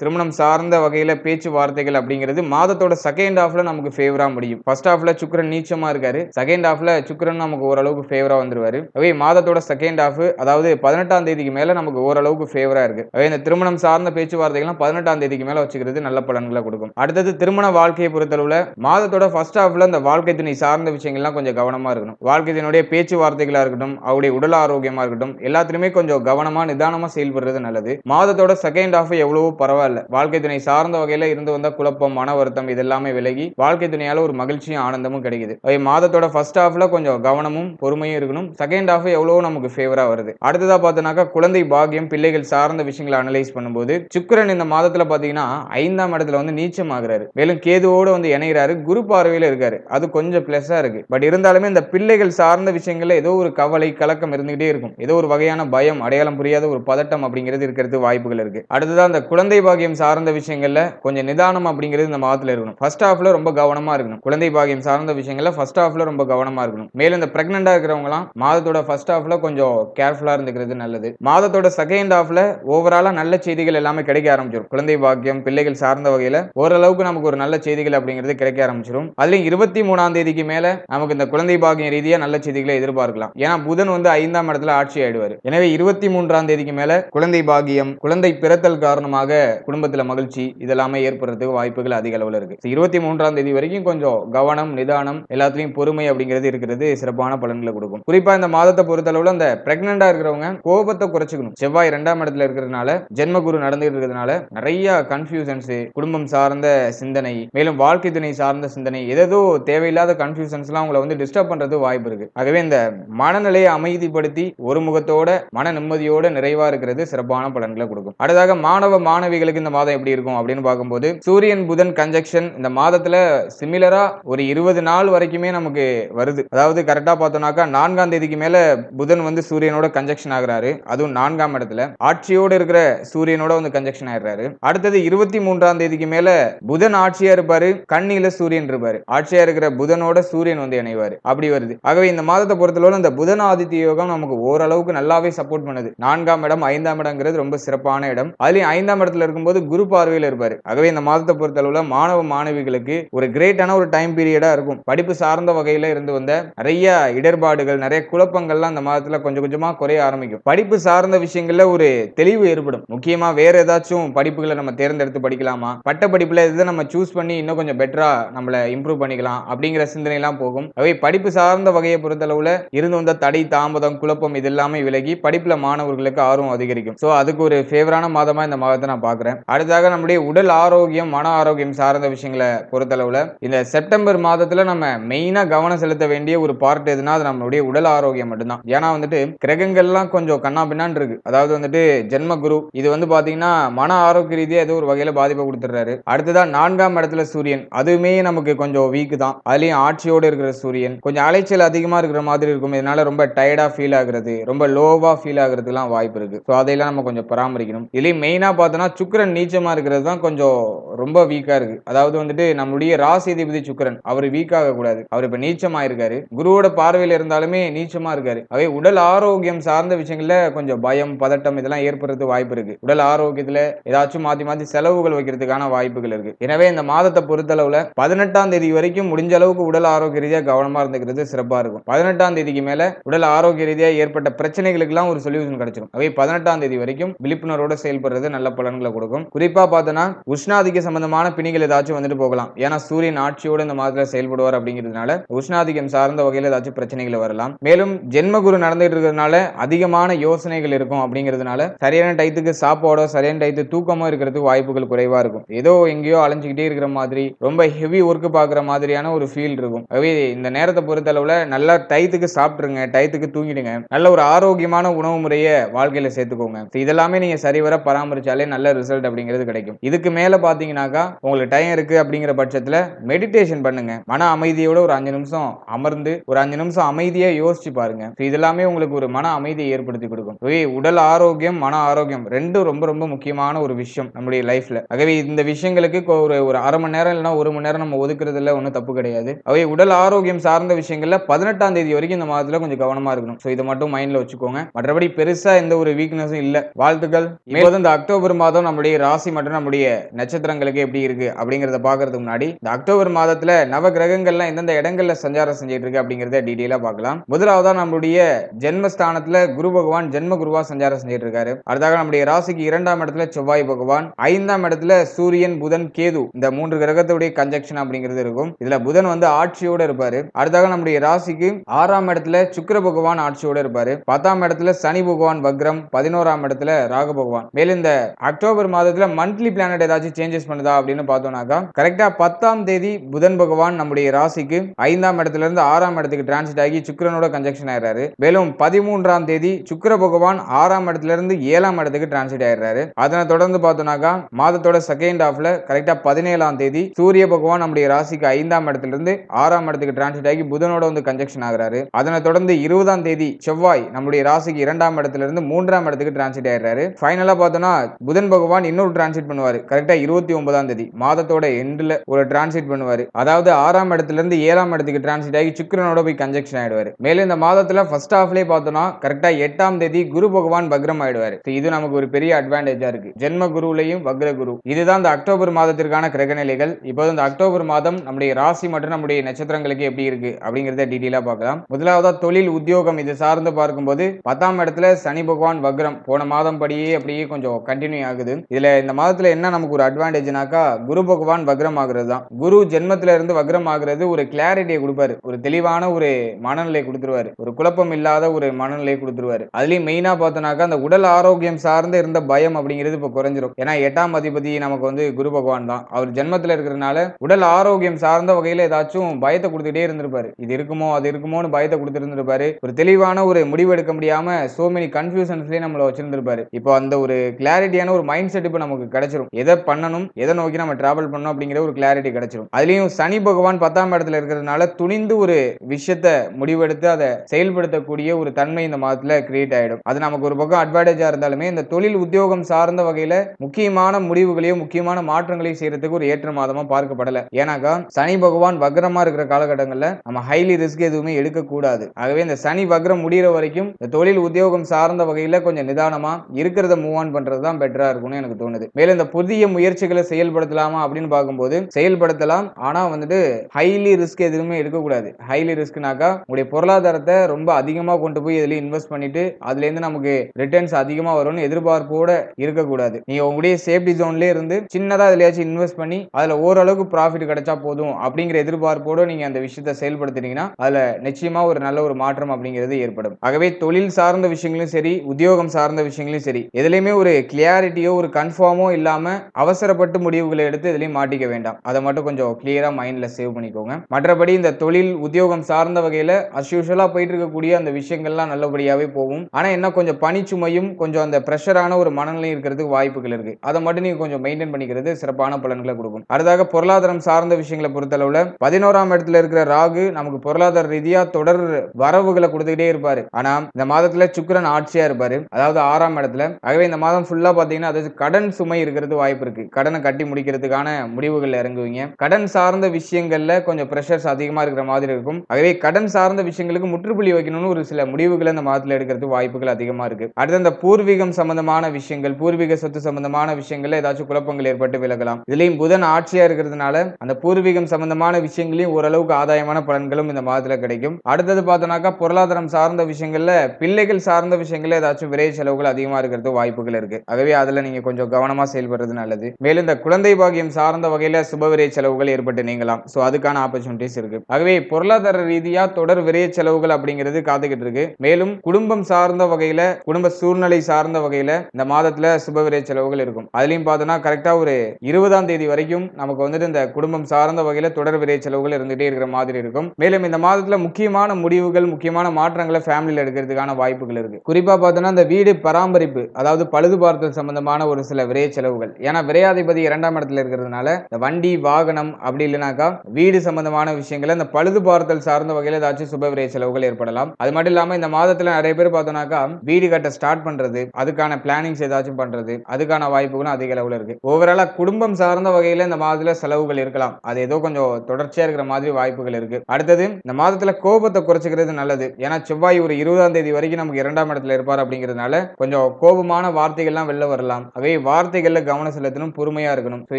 திருமணம் சார்ந்த வகையில பேச்சுவார்த்தைகள் அப்படிங்கிறது மாதத்தோட செகண்ட் ஹாஃப்ல நமக்கு ஃபேவரா முடியும். ஃபர்ஸ்ட் ஹாஃப்ல சுக்கிரன் நீச்சமா இருக்காரு. செகண்ட் ஹாஃப்ல சுக்கிரன் நமக்கு ஓரளவுக்கு ஃபேவரா வந்துருவாரு. ஆகவே மாதத்தோட செகண்ட் ஹாஃப் அதாவது பதினெட்டாம் தேதிக்கு மேல நமக்கு ஓரளவுக்கு ஃபேவரா இருக்கு. ஆகவே இந்த திருமணம் சார்ந்த பேச்சுவார்த்தைகள்லாம் பதினெட்டாம் தேதிக்கு மேல வச்சுக்கிறது நல்ல பலன்களை கொடுக்கும். அடுத்தது திருமண வாழ்க்கையை பொறுத்தளவுல மாதத்தோட ஃபர்ஸ்ட் ஹாஃப்ல அந்த வாழ்க்கை துணை சார்ந்த விஷயங்கள்லாம் கொஞ்சம் கவனமா இருக்கணும். வாழ்க்கை இதனுடைய பேச்சுவார்த்தைகளாக இருக்கட்டும் அவருடைய உடல் ஆரோக்கியமாக இருக்கட்டும் எல்லாத்துலயுமே கொஞ்சம் கவனமாக நிதானமாக செயல்படுறது நல்லது. மாதத்தோட செகண்ட் ஹாஃப் எவ்வளவோ பரவாயில்ல. வாழ்க்கை துணை சார்ந்த வகையில் இருந்து வந்த குழப்பம் மன வருத்தம் இதெல்லாமே விலகி வாழ்க்கை துணையால் ஒரு மகிழ்ச்சியும் ஆனந்தமும் கிடைக்குது. அதே மாதத்தோட ஃபர்ஸ்ட் ஹாஃப்ல கொஞ்சம் கவனமும் பொறுமையும் இருக்கணும். செகண்ட் ஹாஃப் எவ்வளவோ நமக்கு ஃபேவரா வருது. அடுத்ததா பார்த்தோம்னாக்கா குழந்தை பாக்கியம் பிள்ளைகள் சார்ந்த விஷயங்களை அனலைஸ் பண்ணும்போது சுக்கரன் இந்த மாதத்துல பாத்தீங்கன்னா ஐந்தாம் இடத்துல வந்து நீச்சம் ஆகுறாரு மேலும் கேதுவோட வந்து இணைகிறாரு குரு பார்வையில இருக்காரு. அது கொஞ்சம் பிளஸ்ஸா இருக்கு. பட் இருந்தாலுமே இந்த பிள்ளைகள் சார்ந்த விஷயங்களில் ஏதோ ஒரு கவலை கலக்கம் இருந்துகிட்டே இருக்கும். ஏதோ ஒரு வகையான பயம் அடையாளம் புரியாத ஒரு பதட்டம் அப்படிங்கிறது இருக்கிறது வாய்ப்புகள் இருக்கு. அடுத்ததான் அந்த குழந்தை பாக்கியம் சார்ந்த விஷயங்கள்ல கொஞ்சம் நிதானம் அப்படிங்கிறது இந்த மாதத்துல இருக்கணும். ஃபர்ஸ்ட் ஹாஃப்ல ரொம்ப கவனமா இருக்கணும். குழந்தை பாக்கியம் சார்ந்த விஷயங்கள்ல ஃபர்ஸ்ட் ஹாஃப்ல ரொம்ப கவனமா இருக்கணும். மேலும் இந்த பிரெக்னண்டா இருக்கிறவங்களாம் மாதத்தோட ஃபர்ஸ்ட் ஹாஃப்ல கொஞ்சம் கேர்ஃபுல்லா இருந்துக்கிறது நல்லது. மாதத்தோட செகண்ட் ஹாஃப்ல ஓவராலா நல்ல செய்திகள் எல்லாமே கிடைக்க ஆரம்பிச்சிடும் குழந்தை பாக்கியம் பிள்ளைகள் சார்ந்த வகையில ஓரளவுக்கு நமக்கு ஒரு நல்ல செய்திகள் அப்படிங்கிறது கிடைக்க ஆரம்பிச்சிடும் அதுலயும் இருபத்தி மூணாம் தேதிக்கு மேல நமக்கு இந்த குழந்தை பாக்கியம் ரீதியா நல்ல செய்திகளை எதிர்பார்க்கலாம். ஏன்னா புதன் வந்து ஐந்தாம் இடத்துல ஆட்சி ஆயிடுவார். எனவே இருபத்தி மூன்றாம் தேதிக்கு மேல குழந்தை பாகியம் குழந்தை பிறத்தல் காரணமாக குடும்பத்துல மகிழ்ச்சி இதெல்லாமே ஏற்படுறதுக்கு வாய்ப்புகள் அதிக அளவில் இருக்கு. இருபத்தி மூன்றாம் தேதி வரைக்கும் கொஞ்சம் கவனம் நிதானம் எல்லாத்துலயும் பொறுமை அப்படிங்கிறது இருக்கிறது சிறப்பான பலன்களை கொடுக்கும். குறிப்பா இந்த மாதத்தை பொறுத்தளவுல அந்த பிரெக்னண்டா இருக்கிறவங்க கோபத்தை குறைச்சிக்கணும். செவ்வாய் இரண்டாம் இடத்துல இருக்கிறதுனால ஜென்மகுரு நடந்துகிட்டு இருக்கிறதுனால நிறைய கன்ஃபியூஷன்ஸ் குடும்பம் சார்ந்த சிந்தனை மேலும் வாழ்க்கை துணை சார்ந்த சிந்தனை ஏதோ தேவையில்லாத கன்ஃபியூஷன்ஸ்லாம் உங்களை வந்து டிஸ்டர்ப் பண்றது வாய்ப்பு இருக்கு. ஆகவே இந்த மனநிலையை அமைதிப்படுத்தி ஒரு முகத்தோட மன நிம்மதியோட நிறைவா இருக்கிறது சிறப்பான பலன்களை கொடுக்கும். அடுத்ததாக மாணவ மாணவிகளுக்கு இந்த மாதம் எப்படி இருக்கும் அப்படின்னு பார்க்கும்போது சூரியன் புதன் கன்ஜெக்ஷன் இந்த மாதத்துல சிமிலரா ஒரு இருபது நாள் வரைக்குமே நமக்கு வருது. அதாவது கரெக்டா பார்த்தோம்னாக்கா நான்காம் தேதிக்கு மேல புதன் வந்து சூரியனோட கன்ஜெக்ஷன் ஆகிறாரு. அதுவும் நான்காம் இடத்துல. ஆட்சியோடு இருக்கிற சூரியனோட வந்து கன்ஜெக்ஷன் ஆயிடுறாரு. அடுத்தது இருபத்தி மூன்றாம் தேதிக்கு மேல புதன் ஆட்சியா இருப்பாரு கண்ணியில சூரியன் இருப்பாரு. ஆட்சியா இருக்கிற புதனோட சூரியன் வந்து இணைவாரு. அப்படி வருது. ஆக ஆகவே இந்த மாதத்தை பொறுத்தளவு இந்த புதன் ஆதித்ய யோகம் நமக்கு ஓரளவுக்கு நல்லாவே சப்போர்ட் பண்ணுது. நான்காம் இடம் ஐந்தாம் இடங்கிறது ரொம்ப சிறப்பான இடம். அதுலயும் ஐந்தாம் இடத்துல இருக்கும்போது குரு பார்வையில் இருப்பாரு. ஆகவே இந்த மாதத்தை பொறுத்தளவுல மாணவ மாணவிகளுக்கு ஒரு கிரேட்டான ஒரு டைம் பீரியடா இருக்கும். படிப்பு சார்ந்த வகையில இருந்து வந்த நிறைய இடர்பாடுகள் நிறைய குழப்பங்கள்லாம் அந்த மாதத்துல கொஞ்சம் கொஞ்சமா குறைய ஆரம்பிக்கும். படிப்பு சார்ந்த விஷயங்கள்ல ஒரு தெளிவு ஏற்படும். முக்கியமா வேற ஏதாச்சும் படிப்புகளை நம்ம தேர்ந்தெடுத்து படிக்கலாமா? பட்ட படிப்புல இதை நம்ம சூஸ் பண்ணி இன்னும் கொஞ்சம் பெட்டரா நம்மள இம்ப்ரூவ் பண்ணிக்கலாம் அப்படிங்கிற சிந்தனை எல்லாம் போகும். அவை படிப்பு சார்ந்த வகையில் வகையை பொறுத்தளவுல இருந்து வந்த தடை தாமதம் குழப்பம் இது எல்லாமே விலகி படிப்புல மாணவர்களுக்கு ஆர்வம் அதிகரிக்கும். சோ அதுக்கு ஒரு ஃபேவரான மாதமா இந்த மாதத்தை நான் பாக்குறேன் அடுத்ததாக நம்முடைய உடல் ஆரோக்கியம் மன ஆரோக்கியம் சார்ந்த விஷயங்களை பொறுத்தளவுல இந்த செப்டம்பர் மாதத்துல நம்ம மெயினா கவனம் செலுத்த வேண்டிய ஒரு பார்ட் எதுனா அது நம்மளுடைய உடல் ஆரோக்கியம் மட்டும்தான். ஏன்னா வந்துட்டு கிரகங்கள்லாம் கொஞ்சம் கண்ணா பின்னான் இருக்கு. அதாவது வந்துட்டு ஜென்ம குரு இது வந்து பாத்தீங்கன்னா மன ஆரோக்கிய ரீதியா ஏதோ ஒரு வகையில பாதிப்பை கொடுத்துறாரு அடுத்ததா நான்காம் இடத்துல சூரியன் அதுவுமே நமக்கு கொஞ்சம் வீக் தான். அதுலயும் ஆட்சியோடு இருக்கிற சூரியன் கொஞ்சம் அலைச்சல் அதிக அதிகமாக இருக்கிற மாதிரி இருக்கும். இதனால ரொம்ப டயர்டா ஃபீல் ஆகுறது ரொம்ப லோவாக ஃபீல் ஆகுறதுக்குலாம் வாய்ப்பு இருக்கு. ஸோ அதையெல்லாம் நம்ம கொஞ்சம் பராமரிக்கணும். இதுலயும் மெயினாக பார்த்தோன்னா சுக்கிரன் நீச்சமாக இருக்கிறது தான் கொஞ்சம் ரொம்ப வீக்காக இருக்கு. அதாவது வந்துட்டு நம்மளுடைய ராசிதிபதி சுக்கரன் சுக்கிரன் அவர் வீக் கூடாது. அவர் இப்ப நீச்சமாக இருக்காரு. குருவோட பார்வையில் இருந்தாலுமே நீச்சமாக இருக்காரு. அவை உடல் ஆரோக்கியம் சார்ந்த விஷயங்கள்ல கொஞ்சம் பயம் பதட்டம் இதெல்லாம் ஏற்படுறது வாய்ப்பு இருக்கு. உடல் ஆரோக்கியத்துல ஏதாச்சும் மாற்றி மாற்றி செலவுகள் வைக்கிறதுக்கான வாய்ப்புகள் இருக்கு. எனவே இந்த மாதத்தை பொறுத்தளவில் பதினெட்டாம் தேதி வரைக்கும் முடிஞ்ச அளவுக்கு உடல் ஆரோக்கிய ரீதியாக கவனமாக இருந்துக்கிறது சிறப்பாக இருக்கும் பதினெட்டாம் தேதிக்கு மேல உடல் ஆரோக்கிய ரீதியாக ஏற்பட்ட பிரச்சனைகளுக்கெல்லாம் ஒரு சொல்யூஷன் கிடைச்சிடும் அவை பதினெட்டாம் தேதி வரைக்கும் விழிப்புணர்வோட செயல்படுறது நல்ல பலன்களை கொடுக்கும். குறிப்பா பார்த்தோன்னா உஷ்ணாதிக்க சம்பந்தமான பிணிகள் ஏதாச்சும் வந்துட்டு போகலாம். ஏன்னா சூரியன் ஆட்சியோடு இந்த மாதத்துல செயல்படுவார் அப்படிங்கிறதுனால உஷ்ணாதிக்கம் சார்ந்த வகையில் ஏதாச்சும் பிரச்சனைகள் வரலாம். மேலும் ஜென்மகுரு நடந்துட்டு இருக்கிறதுனால அதிகமான யோசனைகள் இருக்கும் அப்படிங்கிறதுனால சரியான டயத்துக்கு சாப்பாடோ சரியான டயத்துக்கு தூக்கமோ இருக்கிறதுக்கு வாய்ப்புகள் குறைவா இருக்கும். ஏதோ எங்கேயோ அலைஞ்சுக்கிட்டே இருக்கிற மாதிரி ரொம்ப ஹெவி ஒர்க் பார்க்குற மாதிரியான ஒரு ஃபீல் இருக்கும். ஆகவே இந்த நேரத்தை பொறுத்தளவில் நல்ல நல்லா டயத்துக்கு சாப்பிட்டுருங்க டயத்துக்கு தூங்கிடுங்க. நல்ல ஒரு ஆரோக்கியமான உணவு முறையை வாழ்க்கையில சேர்த்துக்கோங்க. இதெல்லாமே நீங்க சரிவர பராமரிச்சாலே நல்ல ரிசல்ட் அப்படிங்கிறது கிடைக்கும். இதுக்கு மேல பாத்தீங்கன்னாக்கா உங்களுக்கு டைம் இருக்கு அப்படிங்கிற பட்சத்துல மெடிடேஷன் பண்ணுங்க. மன அமைதியோட ஒரு அஞ்சு நிமிஷம் அமர்ந்து ஒரு அஞ்சு நிமிஷம் அமைதியா யோசிச்சு பாருங்க. இதெல்லாமே உங்களுக்கு ஒரு மன அமைதியை ஏற்படுத்தி கொடுக்கும். உடல் ஆரோக்கியம் மன ஆரோக்கியம் ரெண்டும் ரொம்ப ரொம்ப முக்கியமான ஒரு விஷயம் நம்முடைய லைஃப்ல ஆகவே இந்த விஷயங்களுக்கு ஒரு ஒரு அரை மணி நேரம் இல்லைன்னா ஒரு மணி நேரம் நம்ம ஒதுக்குறதுல ஒன்றும் தப்பு கிடையாது. அவை உடல் ஆரோக்கியம் சார்ந்த விஷயங்கள்ல பதினெட்டாம் தேதி வரைக்கும் இந்த மாதத்துல கொஞ்சம் கவனமா இருக்கணும். ஸோ இதை மட்டும் மைண்ட்ல வச்சுக்கோங்க. மற்றபடி பெருசா எந்த ஒரு வீக்னஸும் இல்ல. வாழ்த்துக்கள். இப்போது இந்த அக்டோபர் மாதம் நம்முடைய ராசி மற்றும் நம்முடைய நட்சத்திரங்களுக்கு எப்படி இருக்கு அப்படிங்கறத பாக்குறதுக்கு முன்னாடி இந்த அக்டோபர் மாதத்துல நவ கிரகங்கள்லாம் எந்தெந்த இடங்கள்ல சஞ்சாரம் செஞ்சுட்டு இருக்கு அப்படிங்கறத டீடைலா பார்க்கலாம். முதலாவதா நம்மளுடைய ஜென்மஸ்தானத்துல குரு பகவான் ஜென்ம குருவா சஞ்சாரம் செஞ்சுட்டு இருக்காரு அடுத்தாக நம்முடைய ராசிக்கு இரண்டாம் இடத்துல செவ்வாய் பகவான் ஐந்தாம் இடத்துல சூரியன் புதன் கேது இந்த மூன்று கிரகத்துடைய கன்ஜெக்ஷன் அப்படிங்கிறது இருக்கும். இதுல புதன் வந்து ஆட்சியோட இருப்பாரு. அடுத்தாக நம்முடைய ராசிக்கு ஆறாம் இடத்துல சுக்கர பகவான் ஆட்சியோட இருப்பாரு. பத்தாம் இடத்துல சனி பகவான் வக்ரம் பதினோராம் இடத்துல ராகு பகவான். மேலும் இந்த அக்டோபர் மாதத்துல மந்த்லி பிளானட் ஏதாச்சும் சேஞ்சஸ் பண்ணுதா அப்படின்னு பார்த்தோம்னாக்கா கரெக்டா பத்தாம் தேதி புதன் பகவான் நம்முடைய ராசிக்கு ஐந்தாம் இடத்துல இருந்து ஆறாம் இடத்துக்கு டிரான்சிட் ஆகி சுக்கிரனோட கன்ஜெக்ஷன் ஆயிடுறாரு. மேலும் பதிமூன்றாம் தேதி சுக்கர பகவான் ஆறாம் இடத்துல இருந்து ஏழாம் இடத்துக்கு டிரான்சிட் ஆயிடுறாரு. அதனை தொடர்ந்து பார்த்தோம்னாக்கா மாதத்தோட செகண்ட் ஹாஃப்ல கரெக்டா பதினேழாம் தேதி சூரிய பகவான் நம்முடைய ராசிக்கு ஐந்தாம் இடத்துல இருந்து ஆறாம் இடத்துக்கு டிரான்சிட் ஆகி புதனோட வந்து கன்ஜெக்ஷன் ஆகிறாரு. அதனை தொடர்ந்து இருபதாம் தேதி செவ்வாய் நம்முடைய ராசிக்கு இரண்டாம் இடத்துல இருந்து மூன்றாம் இடத்துக்கு டிரான்சிட் ஆயிடுறாரு. ஃபைனலா பார்த்தோம்னா புதன் பகவான் இன்னொரு டிரான்சிட் பண்ணுவாரு. கரெக்டா இருபத்தி ஒன்பதாம் தேதி. மாதத்தோட எண்ட்ல ஒரு டிரான்சிட் பண்ணுவாரு. அதாவது ஆறாம் இடத்துல இருந்து ஏழாம் இடத்துக்கு டிரான்சிட் ஆகி சுக்கிரனோட போய் கன்ஜெக்ஷன் ஆயிடுவாரு. மேலும் இந்த மாதத்துல ஃபர்ஸ்ட் ஹாஃப்லேயே பார்த்தோம்னா கரெக்டா எட்டாம் தேதி குரு பகவான் பக்ரம் ஆயிடுவாரு. இது நமக்கு ஒரு பெரிய அட்வான்டேஜா இருக்கு. ஜென்ம குருலையும் வக்ர குரு. இதுதான் இந்த அக்டோபர் மாதத்திற்கான கிரக நிலைகள். இப்போது இந்த அக்டோபர் மாதம் நம்முடைய ராசி மற்றும் நம்முடைய நட்சத்திரங்களுக்கு எப்படி இருக்கு அப்படிங்கறத டீட்டெயில் பார்க்கலாம். முதலாவதா தொழில் உத்தியோகம் இது சார்ந்து பார்க்கும்போது பத்தாம் இடத்துல சனி பகவான் வக்ரம். போன மாதம் படியே அப்படியே கொஞ்சம் கண்டினியூ ஆகுது. இதுல இந்த மாதத்துல என்ன நமக்கு ஒரு அட்வான்டேஜ்னாக்கா குரு பகவான் வக்ரம் ஆகுறது தான் குரு ஜென்மத்துல இருந்து வக்ரம் ஆகுறது ஒரு கிளாரிட்டியை கொடுப்பாரு. ஒரு தெளிவான ஒரு மனநிலை கொடுத்துருவாரு. ஒரு குழப்பம் இல்லாத ஒரு மனநிலையை கொடுத்துருவாரு. அதுலயும் மெயினா பார்த்தோம்னாக்கா அந்த உடல் ஆரோக்கியம் சார்ந்து இருந்த பயம் அப்படிங்கிறது இப்போ குறைஞ்சிரும். ஏன்னா எட்டாம் அதிபதி நமக்கு வந்து குரு பகவான் தான். அவர் ஜென்மத்துல இருக்கிறதுனால உடல் ஆரோக்கியம் சார்ந்த வகையில் ஏதாச்சும் பயத்தை கொடுத்துட்டே இருந்திருப்பாரு. இது இருக்குமோ அது இருக்குமோன்னு பயத்தை கொடுத்துருந்துருப்பாரு. ஒரு தெளிவான ஒரு முடிவு எடுக்க முடியாம சோ மெனி கன்ஃபியூஷன்ஸ்லயே நம்மள வச்சிருந்திருப்பாரு. இப்போ அந்த ஒரு கிளாரிட்டியான ஒரு மைண்ட் செட் இப்போ நமக்கு கிடைச்சிரும். எதை பண்ணணும் எதை நோக்கி நம்ம டிராவல் பண்ணணும் அப்படிங்கிற ஒரு கிளாரிட்டி கிடைச்சிரும். அதுலயும் சனி பகவான் பத்தாம் இடத்துல இருக்கிறதுனால துணிந்து ஒரு விஷயத்த முடிவெடுத்து அதை செயல்படுத்தக்கூடிய ஒரு தன்மை இந்த மாதத்துல கிரியேட் ஆயிடும். அது நமக்கு ஒரு பக்கம் அட்வான்டேஜா இருந்தாலுமே இந்த தொழில் உத்தியோகம் சார்ந்த வகையில முக்கியமான முடிவுகளையும் முக்கியமான மாற்றங்களையும் செய்யறதுக்கு ஒரு ஏற்ற மாதமா பார்க்கப்படல. ஏன்னாக்கா சனி பகவான் வக்ரமா இருக்கிற காலகட்டங்கள்ல நம்ம ஹைலி ரிஸ்க் எதுவுமே எடுக்கக்கூடாது. ஆகவே இந்த சனி வக்ரம் முடிகிற வரைக்கும் இந்த தொழில் உத்தியோகம் சார்ந்த வகையில் கொஞ்சம் நிதானமா இருக்கிறத மூவ் ஆன் பண்றது தான் பெட்டரா இருக்கும்னு எனக்கு தோணுது. மேலும் இந்த புதிய முயற்சிகளை செயல்படுத்தலாமா அப்படின்னு பார்க்கும்போது செயல்படுத்தலாம். ஆனா வந்துட்டு ஹைலி ரிஸ்க் எதுவுமே எடுக்கக்கூடாது. ஹைலி ரிஸ்க்னாக்கா உங்களுடைய பொருளாதாரத்தை ரொம்ப அதிகமா கொண்டு போய் இதுல இன்வெஸ்ட் பண்ணிட்டு அதுல இருந்து நமக்கு ரிட்டர்ன்ஸ் அதிகமா வரும்னு எதிர்பார்ப்போட இருக்கக்கூடாது. நீங்க உங்களுடைய சேஃப்டி ஜோன்லயே இருந்து சின்னதா இதுலயாச்சும் இன்வெஸ்ட் பண்ணி அதுல ஓரளவுக்கு ப்ராஃபிட் கிடைச்சா போதும் அப்படிங்கிற எதிர்பார்ப்போட நீங்க அந்த விஷயத்தை செயல்படுத்தினீங்கன்னா அதுல நிச்சயமா ஒரு நல்ல ஒரு மாற்றம் அப்படிங்கிறது ஏற்படும். ஆகவே தொழில் சார்ந்த விஷயங்களும் சரி உத்தியோகம் சார்ந்த விஷயங்களும் சரி எதுலையுமே ஒரு கிளியாரிட்டியோ ஒரு கன்ஃபார்மோ இல்லாம அவசரப்பட்டு முடிவுகளை எடுத்து எதுலையும் மாட்டிக்க வேண்டாம். அதை மட்டும் கொஞ்சம் கிளியரா மைண்ட்ல சேவ் பண்ணிக்கோங்க. மற்றபடி இந்த தொழில் உத்தியோகம் சார்ந்த வகையில அஸ்யூஷலா போயிட்டு இருக்கக்கூடிய அந்த விஷயங்கள்லாம் நல்லபடியாவே போகும். ஆனா என்ன கொஞ்சம் பனிச்சுமையும் கொஞ்சம் அந்த ப்ரெஷரான ஒரு மனநிலையும் இருக்கிறதுக்கு வாய்ப்புகள் இருக்கு. அதை மட்டும் நீங்க கொஞ்சம் மெயின்டைன் பண்ணிக்கிறது சிறப்பான பலன்களை கொடுக்கும். அடுத்தாக பொருளாதாரம் சார்ந்த விஷயங்களை பொறுத்தளவுல பதினோராம் இடத்துல இருக்கிற ராகு நமக்கு பொருளாதார ரீதியா தொடர் வரவுகளை கொடுத்துக்கிட்டே இருப்பாரு. ஆனா இந்த மாதத்துல சுக்கரன் ஆட்சியா இருப்பாரு. அதாவது ஆறாம் இடத்துல. ஆகவே இந்த மாதம் ஃபுல்லா பாத்தீங்கன்னா அது கடன் சுமை இருக்கிறது வாய்ப்பு இருக்கு. கடனை கட்டி முடிக்கிறதுக்கான முடிவுகள் இறங்குவீங்க. கடன் சார்ந்த விஷயங்கள்ல கொஞ்சம் ப்ரெஷர்ஸ் அதிகமா இருக்கிற மாதிரி இருக்கும். ஆகவே கடன் சார்ந்த விஷயங்களுக்கு முற்றுப்புள்ளி வைக்கணும்னு ஒரு சில முடிவுகளை இந்த மாதத்துல எடுக்கிறதுக்கு வாய்ப்புகள் அதிகமா இருக்கு. அடுத்து அந்த பூர்வீகம் சம்பந்தமான விஷயங்கள் பூர்வீக சொத்து சம்பந்தமான விஷயங்கள்ல ஏதாச்சும் குழப்பங்கள் ஏற்பட்டு விலகலாம். இதுலயும் புதன் ஆட்சியா இருக்கிறதுனால அந்த பூர்வீகம் சம்பந்தமான விஷயங்களையும் ஓரளவுக்கு ஆதாயமான பலன்களும் இந்த மாதத்துல கிடைக்கும். அடுத்தது பார்த்தோம்னாக்கா பொருளாதாரம் சார்ந்த விஷயங்கள்ல பிள்ளைகள் சார்ந்த விஷயங்கள்ல ஏதாச்சும் விரைவு செலவுகள் அதிகமா இருக்கிறது வாய்ப்புகள் இருக்கு. ஆகவே அதுல நீங்க கொஞ்சம் கவனமா செயல்படுறது நல்லது. மேலும் இந்த குழந்தை பாகியம் சார்ந்த வகையில சுப விரை செலவுகள் ஏற்பட்டு நீங்களாம் சோ அதுக்கான ஆப்பர்ச்சுனிட்டிஸ் இருக்கு. ஆகவே பொருளாதார ரீதியா தொடர் விரை செலவுகள் அப்படிங்கிறது காத்துக்கிட்டு இருக்கு. மேலும் குடும்பம் சார்ந்த வகையில குடும்ப சூழ்நிலை சார்ந்த வகையில இந்த மாதத்துல சுப விரை செலவுகள் இருக்கும். அதுலயும் பார்த்தோம்னா கரெக்டா ஒரு இருபதாம் தேதி வரைக்கும் நமக்கு வந்துட்டு இந்த குடும்பம் சார்ந்த வகையில தொடர் விரை செலவுகள் இருந்துட்டே இருக்கிற மாதிரி இருக்கும். மேலும் இந்த மாதத்துல முக்கியமான முடிவுகள் முக்கியமான மாற்றங்களை ஃபேமிலியில் எடுக்கிறதுக்கான வாய்ப்புகள் இருக்கு. குறிப்பாக பார்த்தோன்னா இந்த வீடு பராமரிப்பு அதாவது பழுது பார்த்தல் சம்பந்தமான ஒரு சில விரை செலவுகள். ஏன்னா விரையாதிபதி இரண்டாம் இடத்துல இருக்கிறதுனால இந்த வண்டி வாகனம் அப்படி இல்லைனாக்கா வீடு சம்பந்தமான விஷயங்களை இந்த பழுது பார்த்தல் சார்ந்த வகையில் ஏதாச்சும் சுப விரை செலவுகள் ஏற்படலாம். அது மட்டும் இல்லாமல் இந்த மாதத்தில் நிறைய பேர் பார்த்தோம்னாக்கா வீடு கட்ட ஸ்டார்ட் பண்ணுறது அதுக்கான பிளானிங்ஸ் ஏதாச்சும் பண்ணுறது அதுக்கான வாய்ப்புகளும் அதிக அளவில் இருக்குது ஓவராலா குடும்பம் சார்ந்த வகையில் இந்த மாதத்தில் செலவுகள் இருக்கலாம். அது ஏதோ கொஞ்சம் தொடர்ச்சியாக இருக்கிற மாதிரி வாய்ப்புகள் இருக்கு. அடுத்தது இந்த மாதத்தில் கோபத்தை குறைச்சிக்கிறது நல்லது. ஏன்னா செவ்வாய் ஒரு இருபதாம் தேதி வரைக்கும் நமக்கு இரண்டாம் இடத்துல இருப்பார் அப்படிங்கிறதுனால கொஞ்சம் கோபமான வார்த்தைகள்லாம் வெளில வரலாம். அவை வார்த்தைகளில் கவனம் செலுத்தணும் பொறுமையா இருக்கணும். ஸோ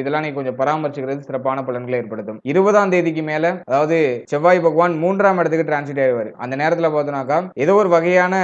இதெல்லாம் நீ கொஞ்சம் பராமரிச்சுக்கிறது சிறப்பான பலன்களை ஏற்படுத்தும். இருபதாம் தேதிக்கு மேல அதாவது செவ்வாய் பகவான் மூன்றாம் இடத்துக்கு டிரான்சிட் ஆயிடுவார். அந்த நேரத்தில் பார்த்தோம்னாக்கா ஏதோ ஒரு வகையான